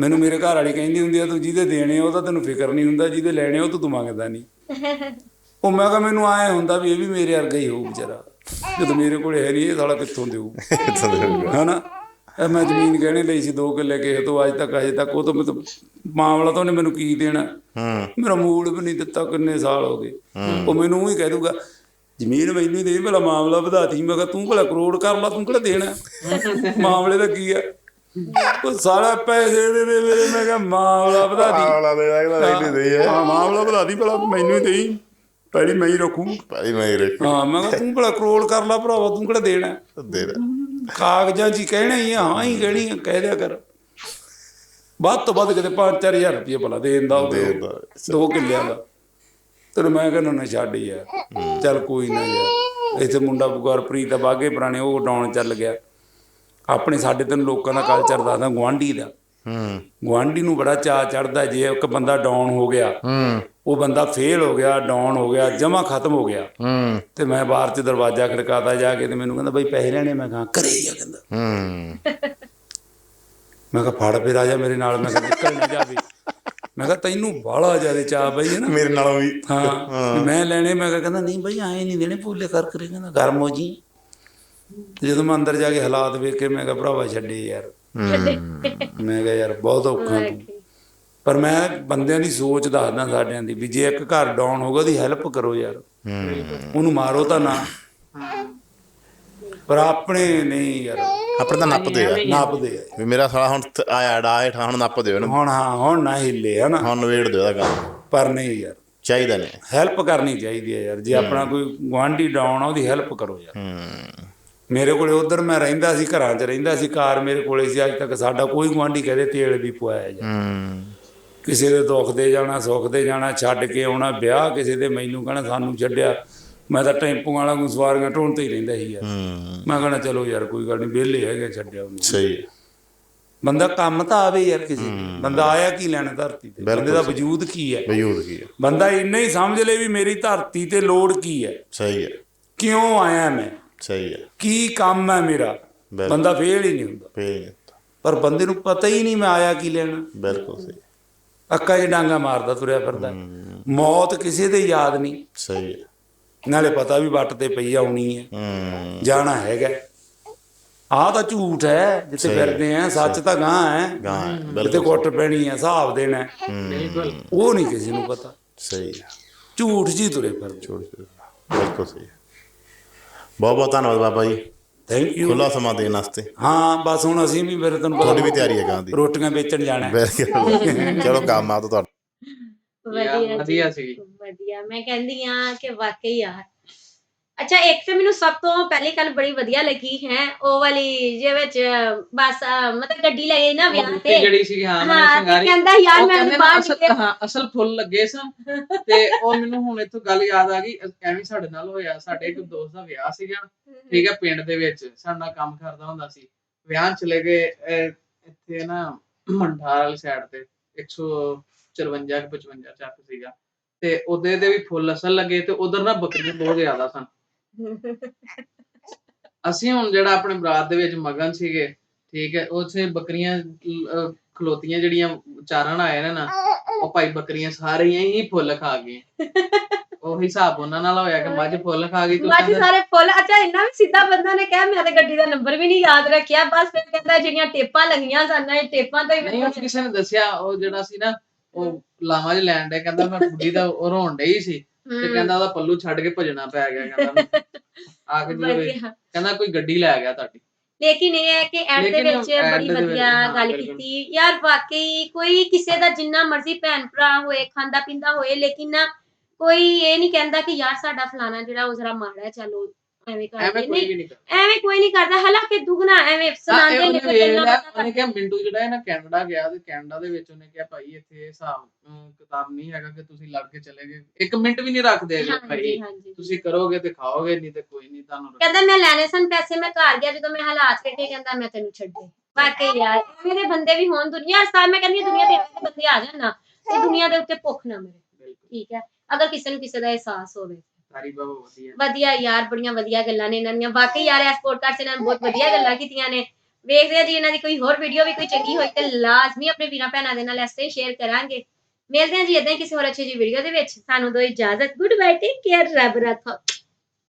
ਮੈਨੂੰ ਮੇਰੇ ਘਰ ਵਾਲੀ ਕਹਿੰਦੀ ਹੁੰਦੀ ਆ ਤੂੰ ਜਿਹਦੇ ਦੇਣੇ ਆ ਉਹਦਾ ਤੈਨੂੰ ਫਿਕਰ ਨਹੀਂ ਹੁੰਦਾ ਜਿਹਦੇ ਲੈਣੇ ਉਹ ਤੂੰ ਮੰਗਦਾ ਨਹੀਂ। ਉਹ ਮੈਂ ਕਿਹਾ ਮੈਨੂੰ ਆਏ ਹੁੰਦਾ ਵੀ ਇਹ ਵੀ ਮੇਰੇ ਵਰਗਾ ਹੀ ਹੋਊ ਵਿਚਾਰਾ। ਜਦੋਂ ਮੇਰੇ ਕੋਲੇ ਹੈ ਨਹੀਂ ਇਹ ਸਾਲਾ ਕਿੱਥੋਂ ਦੇਊ। ਹਨਾ? ਮੈਂ ਜ਼ਮੀਨ ਗਹਿਣੇ ਲਈ ਸੀ 2 ਕਿੱਲੇ ਕਿਸੇ ਤੋਂ ਅੱਜ ਤੱਕ ਅਜੇ ਤੱਕ ਉਹ ਤੋਂ ਮਤਲਬ ਮਾਮਲਾ ਤਾਂ ਉਹਨੇ ਮੈਨੂੰ ਕੀ ਦੇਣਾ? ਹੂੰ। ਮੇਰਾ ਮੂਲ ਵੀ ਨਹੀਂ ਦਿੱਤਾ ਕਿੰਨੇ ਸਾਲ ਹੋ ਗਏ। ਉਹ ਮੈਨੂੰ ਹੀ ਕਹਿ ਦੂਗਾ ਜ਼ਮੀਨ ਮੈਨੂੰ ਦੇ ਭਲਾ ਮਾਮਲਾ ਵਧਾਤੀ ਮੈਂ ਕਿਹਾ ਤੂੰ ਭਲਾ ਕਰੋੜ ਕਰ ਲਾ ਤੂੰ ਕਿਹੜਾ ਦੇਣਾ? ਮਾਮਲੇ ਦਾ ਕੀ ਆ? ਉਹ ਸਾਰਾ ਪੈਸੇ ਦੇ ਦੇ ਮੇਰੇ ਮੈਂ ਕਿਹਾ ਮਾਮਲਾ ਵਧਾਤੀ ਆਵਲਾ ਦੇ ਲੱਗਦਾ ਨਹੀਂ ਦੇ ਹੈ। ਹਾਂ ਮਾਮਲਾ ਵਧਾਤੀ ਭਲਾ ਮੈਨੂੰ ਹੀ ਦੇਈ। ਪਹਿਲੀ ਮੈਂ ਹੀ ਰੱਖੂ। ਭਾਈ ਮੈਂ ਹੀ ਰੱਖ। ਹਾਂ ਮੈਂ ਕਿਹਾ ਤੂੰ ਭਲਾ ਕਰੋੜ ਕਰ ਲਾ ਭਰਾਵਾ ਤੂੰ ਕਿਹੜਾ ਦੇਣਾ ਦੇ ਦੇ। ਕਾਗਜ਼ਾਂ 'ਚ ਹੀ ਕਹਿਣਾ ਹੀ ਆ ਹਾਂ ਹੀ ਕਹਿਣੀ ਆ ਕਹਿ ਦਿਆ ਕਰ। ਵੱਧ ਤੋਂ ਵੱਧ ਕਿਤੇ 5-4000 ਰੁਪਏ ਭਲਾ ਦੇ ਦਿੰਦਾ ਦੇ ਉਹ। ਦੋ ਕਿੱਲਿਆਂ ਦਾ। ਤੈਨੂੰ ਮੈਂ ਕਹਿੰਦਾ ਨਾ ਛੱਡ ਯਾਰ। ਚੱਲ ਕੋਈ ਨਾ ਯਾਰ। ਇੱਥੇ ਮੁੰਡਾ ਗੁਰਪ੍ਰੀਤ ਆ ਬਾਗੇ ਪੁਰਾਣੇ ਉਹ ਡਾਉਣ ਚੱਲ ਗਿਆ। ਆਪਣੇ ਸਾਡੇ ਤੈਨੂੰ ਲੋਕਾਂ ਦਾ ਕਲਚਰ ਦੱਸਦਾ ਗੁਆਂਢੀ ਦਾ। ਹੂੰ। ਗੁਆਂਢੀ ਨੂੰ ਬੜਾ ਚਾਅ ਚੜਦਾ ਜੇ ਇੱਕ ਬੰਦਾ ਡਾਊਨ ਹੋ ਗਿਆ ਹੂੰ। ਉਹ ਬੰਦਾ ਫੇਲ ਹੋ ਗਿਆ ਡਾਊਨ ਹੋ ਗਿਆ ਜਮਾ ਖਤਮ ਹੋ ਗਿਆ। ਹੂੰ। ਤੇ ਮੈਂ ਬਾਹਰ 'ਚ ਦਰਵਾਜ਼ਾ ਖੜਕਾਤਾ ਜਾ ਕੇ ਤੇ ਮੈਨੂੰ ਕਹਿੰਦਾ ਬਈ ਪੈਸੇ ਲੈਣੇ ਮੈਂ ਕਹਾਂ ਘਰੇ ਹੀ ਆ ਕਹਿੰਦਾ। ਹੂੰ। ਮੈਂ ਕਿਹਾ ਫੜ ਫਿਰ ਆ ਜਾ ਮੇਰੇ ਨਾਲ ਮੈਂ ਕਿਹਾ ਨਿਕਲ ਨਾ ਜਾਵੇ। ਮੈਂ ਕਿਹਾ ਤੈਨੂੰ ਬਾਹਲਾ ਜ਼ਿਆਦਾ ਚਾਹ ਬਈ ਹੈ ਨਾ? ਮੇਰੇ ਨਾਲੋਂ ਵੀ। ਹਾਂ। ਵੀ ਮੈਂ ਲੈਣੇ ਮੈਂ ਕਿਹਾ ਕਹਿੰਦਾ ਨਹੀਂ ਬਈ ਐਂ ਨਹੀਂ ਦੇਣੇ ਭੁੱਲੇ ਕਰ ਕਰੇ ਕਹਿੰਦਾ ਗਰਮ ਹੋ ਜੀ। ਤੇ ਜਦੋਂ ਮੈਂ ਅੰਦਰ ਜਾ ਕੇ ਹਾਲਾਤ ਵੇਖ ਕੇ ਮੈਂ ਕਿਹਾ ਭਰਾਵਾ ਛੱਡੇ ਯਾਰ। ਮੈਂ ਕਿਹਾ ਯਾਰ ਬਹੁਤ ਔਖਾ। ਤੂੰ ਪਰ ਮੈਂ ਬੰਦਿਆਂ ਦੀ ਸੋਚ ਦੱਸਦਾ ਸਾਡਿਆਂ ਦੀ ਵੀ ਜੇ ਇੱਕ ਘਰ ਡਾਊਨ ਹੋਗਾ ਉਹਦੀ ਹੈਲਪ ਕਰੋ ਯਾਰ। ਉਹਨੂੰ ਮਾਰੋ ਤਾਂ ਨਾ। ਪਰ ਆਪਣੇ ਨਹੀਂ ਯਾਰ। ਆਪਣੇ ਤਾਂ ਨੱਪਦੇ ਆ। ਨਾਪਦੇ ਆ। ਵੀ ਮੇਰਾ ਸਾਲਾ ਹੁਣ ਆਇਆ ਡਾ ਹੇਠਾਂ ਹੁਣ ਨੱਪ ਦਿਓ ਇਹਨੂੰ ਹੁਣ ਹਾਂ ਹੁਣ ਨਾ ਹਿੱਲੇ ਹਨਾ। ਹੁਣ ਨਵੇੜ ਦਿਓ ਇਹਦਾ ਕੰਮ। ਪਰ ਨਹੀਂ ਯਾਰ। ਚਾਹੀਦਾ ਨਹੀਂ। ਹੈਲਪ ਕਰਨੀ ਚਾਹੀਦੀ ਹੈ ਯਾਰ। ਜੇ ਆਪਣਾ ਕੋਈ ਗੁਆਂਢੀ ਡਾਊਨ ਆ ਉਹਦੀ ਹੈਲਪ ਕਰੋ ਯਾਰ। ਹੂੰ। ਮੇਰੇ ਕੋਲੇ ਉਧਰ ਮੈਂ ਰਹਿੰਦਾ ਸੀ ਘਰਾਂ 'ਚ ਰਹਿੰਦਾ ਸੀ ਕਾਰ ਮੇਰੇ ਕੋਲੇ ਸੀ ਅੱਜ ਤੱਕ ਸਾਡਾ ਕੋਈ ਗੁਆਂਢੀ ਕਹਦੇ ਤੇਲ ਵੀ ਪਵਾਇਆ ਜਾ ਕਿਸੇ ਦੇ ਦੁੱਖ ਦੇ ਜਾਣਾ ਸੁੱਖ ਦੇ ਜਾਣਾ ਛੱਡ ਕੇ ਆਉਣਾ ਵਿਆਹ ਕਿਸੇ ਦੇ ਮੈਨੂੰ ਕਹਣਾ ਸਾਨੂੰ ਛੱਡਿਆ। ਮੈਂ ਤਾਂ ਟੈਂਪੂ ਵਾਲਾ ਨੂੰ ਸਵਾਰੀਆਂ ਢੋਣ ਤੇ ਹੀ ਰਹਿੰਦਾ ਸੀ ਯਾਰ। ਮੈਂ ਕਹਣਾ ਚਲੋ ਯਾਰ ਕੋਈ ਗੱਲ ਨਹੀਂ ਵਿਹਲੇ ਹੈਗੇ ਛੱਡਿਆ ਉਹਨੂੰ। ਸਹੀ। ਹੈ ਬੰਦਾ ਕੰਮ ਤਾਂ ਆਵੇ ਯਾਰ ਕਿਸੇ। ਬੰਦਾ ਆਇਆ ਕੀ ਲੈਣ ਧਰਤੀ ਤੇ? ਬੰਦੇ ਦਾ ਵਜੂਦ ਕੀ ਹੈ? ਵਜੂਦ ਕੀ ਹੈ? ਬੰਦਾ ਇੰਨਾ ਹੀ ਸਮਝ ਲੇ ਵੀ ਮੇਰੀ ਧਰਤੀ ਤੇ ਲੋੜ ਕੀ ਹੈ? ਸਹੀ ਹੈ। ਕਿਉਂ ਆਇਆ ਮੈਂ? ਸਹੀ ਹੈ। ਕੀ ਕੰਮ ਹੈ ਮੇਰਾ। ਬੰਦਾ ਫੇਲ ਹੀ ਨਹੀਂ ਹੁੰਦਾ। ਫੇਰ ਪਰ ਬੰਦੇ ਨੂੰ ਪਤਾ ਹੀ ਨਹੀਂ ਮੈਂ ਆਇਆ ਕੀ ਲੈਣਾ। ਬਿਲਕੁਲ ਸਹੀ। ਅੱਕਾ 'ਚ ਡਾਂਗਾ ਮਾਰਦਾ ਤੁਰਿਆ ਫਿਰਦਾ। ਮੌਤ ਕਿਸੇ ਦੇ ਯਾਦ ਨਹੀਂ। ਸਹੀ ਹੈ। ਨਾਲੇ ਪਤਾ ਵੀ ਵੱਟ ਤੇ ਪਈ ਆਉਣੀ ਹੈ। ਹੂੰ। ਜਾਣਾ ਹੈਗਾ। ਆਹ ਤਾਂ ਝੂਠ ਹੈ। ਜਿੱਥੇ ਫਿਰਦੇ ਆ ਸੱਚ ਤਾਂ ਗਾਂ ਹੈ। ਗਾਂ ਜਿੱਥੇ ਕੁੱਟ ਪੈਣੀ ਹੈ ਹਿਸਾਬ ਦੇਣਾ। ਬਿਲਕੁਲ। ਉਹ ਨਹੀਂ ਕਿਸੇ ਨੂੰ ਪਤਾ। ਸਹੀ ਹੈ। ਝੂਠ ਜੀ ਤੁਰੇ ਛੋੜ ਛੋੜ ਬਿਲਕੁਲ ਸਹੀ ਹੈ। ਬਹੁਤ ਬਹੁਤ ਧੰਨਵਾਦ ਬਾਬਾ ਜੀ। ਥੈਂਕ ਯੂ ਖੁੱਲਾ ਸਮਾਂ ਦੇਣ ਵਾਸਤੇ। ਹਾਂ ਬਸ ਹੁਣ ਅਸੀਂ ਵੀ ਫਿਰ ਤੁਹਾਨੂੰ ਤੁਹਾਡੀ ਵੀ ਤਿਆਰੀ ਹੈ ਗਾਂ ਦੀ। ਰੋਟੀਆਂ ਵੇਚਣ ਜਾਣਾ ਹੈ। ਚਲੋ ਕੰਮ ਆ ਤਾਂ ਤੁਹਾਡਾ। ਵਧੀਆ ਸੀ। ਵਧੀਆ। ਮੈਂ ਕਹਿੰਦੀ ਆ ਕਿ ਵਾਕਈ ਯਾਰ ਅੱਛਾ ਇੱਕ ਤੇ ਮੈਨੂੰ ਸਭ ਤੋਂ ਪਹਿਲੀ ਗੱਲ ਬੜੀ ਵਧੀਆ ਲੱਗੀ ਹੈ ਉਹ ਵਾਲੀ ਜੇ ਵਿੱਚ ਬਸ ਅਹ, ਮਤਲਬ ਗੱਡੀ ਲਈ ਨਾ ਵਿਆਹ ਤੇ ਤੇ। ਜਿਹੜੀ ਸੀ ਹਾਂ ਮੈਨੂੰ ਹਾਂ ਤੇ ਸ਼ਿੰਗਾਰੀ। ਕਹਿੰਦਾ ਯਾਰ ਉਹ ਮੈਂ ਕਹਿੰਦੇ ਨਾ ਬਾਹਰ ਅਸਲ ਹਾਂ ਅਸਲ ਫੁੱਲ ਲੱਗੇ ਸਨ ਤੇ ਉਹ ਮੈਨੂੰ ਹੁਣ ਇੱਥੋਂ ਗੱਲ ਯਾਦ ਆ ਗਈ ਐਵੇਂ ਸਾਡੇ ਨਾਲ ਹੋਇਆ ਸਾਡੇ ਇੱਕ ਦੋਸਤ ਦਾ ਵਿਆਹ ਸੀਗਾ ਠੀਕ ਹੈ ਪਿੰਡ ਦੇ ਵਿੱਚ ਸਾਡਾ ਕੰਮ ਕਰਦਾ ਹੁੰਦਾ ਸੀ। ਵਿਆਹ ਚਲੇ ਗਏ ਅਹ, ਇੱਥੇ ਨਾ ਮੰਠਾਰ ਵਾਲੀ ਸਾਈਡ ਤੇ 154 ਕਿ 55 ਚੱਕ ਸੀਗਾ। ਤੇ ਉਹਦੇ ਦੇ ਵੀ ਫੁੱਲ ਅਸਲ ਲੱਗੇ ਤੇ ਉਧਰ ਨਾ ਬੱਕਰੀਆਂ ਬਹੁਤ ਜ਼ਿਆਦਾ ਸਨ। ਅਸੀਂ ਹੁਣ ਜਿਹੜਾ ਆਪਣੇ ਬਰਾਤ ਦੇ ਵਿੱਚ ਮਗਨ ਸੀਗੇ ਠੀਕ ਹੈ ਉੱਥੇ ਬੱਕਰੀਆਂ ਅਹ, ਖਲੋਤੀਆਂ ਜਿਹੜੀਆਂ ਚਾਰਨ ਆਏ ਨੇ ਨਾ ਉਹ ਭਾਈ ਬੱਕਰੀਆਂ ਸਾਰੀਆਂ ਹੀ ਫੁੱਲ ਖਾ ਗਏ। ਉਹੀ ਹਿਸਾਬ ਉਹਨਾਂ ਨਾਲ ਹੋਇਆ ਕਿ ਮੱਝ ਫੁੱਲ ਖਾ ਗਈ ਤੂੰ ਬਾਕੀ ਕਹਿੰਦਾ ਸਾਰੇ ਫੁੱਲ ਅੱਛਾ ਇੰਨਾ ਵੀ ਸਿੱਧਾ ਬੰਦਾ ਨੇ ਕਿਹਾ ਮੈਂ ਤੇ ਗੱਡੀ ਦਾ ਨੰਬਰ ਵੀ ਨਹੀਂ ਯਾਦ ਰੱਖਿਆ ਬਸ ਫਿਰ ਕਹਿੰਦਾ ਜਿਹੜੀਆਂ ਟੇਪਾਂ ਲੱਗੀਆਂ ਸਨ ਇਹ ਟੇਪਾਂ ਤੋਂ ਹੀ ਨਹੀਂ ਕਿਸੇ ਨੇ ਦੱਸਿਆ ਉਹ ਜਿਹੜਾ ਸੀ ਨਾ ਉਹ ਲਾਵਾਂ 'ਚ ਲੈਣ ਦੇ ਕਹਿੰਦਾ ਮੈਂ ਬੁੱਢੀ ਦਾ ਉਹ ਰੋਣ ਡਈ ਸੀ। ਤੇ ਕਹਿੰਦਾ ਉਹਦਾ ਪੱਲੂ ਛੱਡ ਕੇ ਭਜਣਾ ਪੈ ਗਿਆ ਕਹਿੰਦਾ। ਆ ਕੇ ਜਦੋਂ ਵੇ- ਵਧੀਆ। ਕਹਿੰਦਾ ਕੋਈ ਗੱਡੀ ਲੈ ਗਿਆ ਤੁਹਾਡੀ ਲੇਕਿਨ ਇਹ ਹੈ ਕਿ ਐਡ ਦੇ ਲੇਕਿਨ ਵਿੱਚ end ਬੜੀ ਦੇ ਵਿੱਚ, ਵਧੀਆ ਹਾਂ, ਗੱਲ ਬਿਲਕੁਲ। ਕੀਤੀ ਯਾਰ ਵਾਕਈ ਕੋਈ ਕਿਸੇ ਦਾ ਜਿੰਨਾ ਮਰਜ਼ੀ ਭੈਣ ਭਰਾ ਹੋਏ ਖਾਂਦਾ ਪੀਂਦਾ ਹੋਏ ਲੇਕਿਨ ਨਾ ਕੋਈ ਇਹ ਨਹੀਂ ਕਹਿੰਦਾ ਕਿ ਯਾਰ ਸਾਡਾ ਫਲਾਣਾ ਜਿਹੜਾ ਉਹ ਜ਼ਰਾ ਮਾੜਾ ਹੈ ਚਲੋ ਐਵੇਂ ਦੇ ਕੋਈ ਨਹੀਂ ਵੀ ਨਹੀਂ ਕਰਦਾ ਐਵੇਂ ਕੋਈ ਨਹੀਂ ਕਰਦਾ। ਹਾਲਾਂਕਿ ਦੁਗਣਾ ਐਵੇਂ ਸੁਣਾਉਂਦੇ ਨੇ ਗੱਲਾਂ ਬਾਤਾਂ ਉਹਨੇ ਕਿਹਾ ਮਿੰਟੂ ਜਿਹੜਾ ਹੈ ਨਾ ਕੈਨੇਡਾ ਗਿਆ ਤੇ ਕੈਨੇਡਾ ਦੇ ਵਿੱਚ ਉਹਨੇ ਕਿਹਾ ਭਾਈ ਇੱਥੇ ਹਿਸਾਬ ਅਮ, ਕਿਤਾਬ ਨਹੀਂ ਹੈਗਾ ਕਿ ਤੁਸੀਂ ਲੜ ਕੇ ਚਲੇ ਗਏ। ਇੱਕ ਮਿੰਟ ਵੀ ਨਹੀਂ ਰੱਖਦੇ ਹੈਗੇ ਭਾਈ। ਹਾਂਜੀ। ਤੁਸੀਂ ਕਰੋਗੇ ਤੇ ਖਾਓਗੇ ਨਹੀਂ ਤੇ ਕੋਈ ਨਹੀਂ ਤੁਹਾਨੂੰ ਕਹਿੰਦਾ ਮੈਂ ਲੈਣੇ ਸਨ ਪੈਸੇ ਮੈਂ ਘਰ ਗਿਆ ਜਦੋਂ ਮੈਂ ਹਾਲਾਤ ਵੇਖੇ ਕਹਿੰਦਾ ਮੈਂ ਤੈਨੂੰ ਛੱਡੇ। ਵਾਕਈ ਯਾਰ ਮੇਰੇ ਬੰਦੇ ਵੀ ਹੋਣ ਦੁਨੀਆ ਸਾਰ ਮੈਂ ਕਹਿੰਦੀ ਹਾਂ, ਦੁਨੀਆ ਤੇ ਐਵੇਂ ਦੇ ਬੰਦੇ ਆ ਜਾਣ ਨਾ ਤੇ ਦੁਨੀਆ ਦੇ ਉੱਤੇ ਭੁੱਖ ਨਾ ਮਰੇ। ਬਿਲਕੁਲ। ਠੀਕ ਹੈ। ਅਗਰ ਕਿਸੇ ਨੂੰ ਕਿਸੇ ਦਾ ਅਹਿਸਾਸ ਹੋਵੇ ਸਾਰੀ ਬਾਬਾ ਵਧੀਆ। ਵਧੀਆ ਯਾਰ, ਬੜੀਆਂ ਵਧੀਆ ਗੱਲਾਂ ਨੇ ਇਹਨਾਂ ਦੀਆਂ। ਵਾਕਈ ਯਾਰ ਇਸ ਪੋਡਕਾਸਟ ਇਹਨਾਂ ਨੇ ਬਹੁਤ ਵਧੀਆ ਗੱਲਾਂ ਕੀਤੀਆਂ ਨੇ। ਵੇਖਦੇ ਆ ਜੀ ਇਹਨਾਂ ਦੀ ਕੋਈ ਹੋਰ ਵੀਡੀਓ ਵੀ ਕੋਈ ਚੰਗੀ ਹੋਈ ਤੇ ਲਾਜ਼ਮੀ ਆਪਣੇ ਵੀਰਾਂ ਭੈਣਾਂ ਦੇ ਨਾਲ ਇਸ ਤੇ ਸ਼ੇਅਰ ਕਰਾਂਗੇ। ਮਿਲਦੇ ਹਾਂ ਜੀ ਇਦਾਂ ਹੀ ਕਿਸੇ ਹੋਰ ਅੱਛੀ ਜੀ ਵੀਡੀਓ ਦੇ ਵਿੱਚ। ਸਾਨੂੰ ਦੋ ਇਜਾਜ਼ਤ। ਗੁੱਡ ਬਾਏ ਟੇਕ ਕੇਅਰ ਰੱਬ ਰੱਖੋ।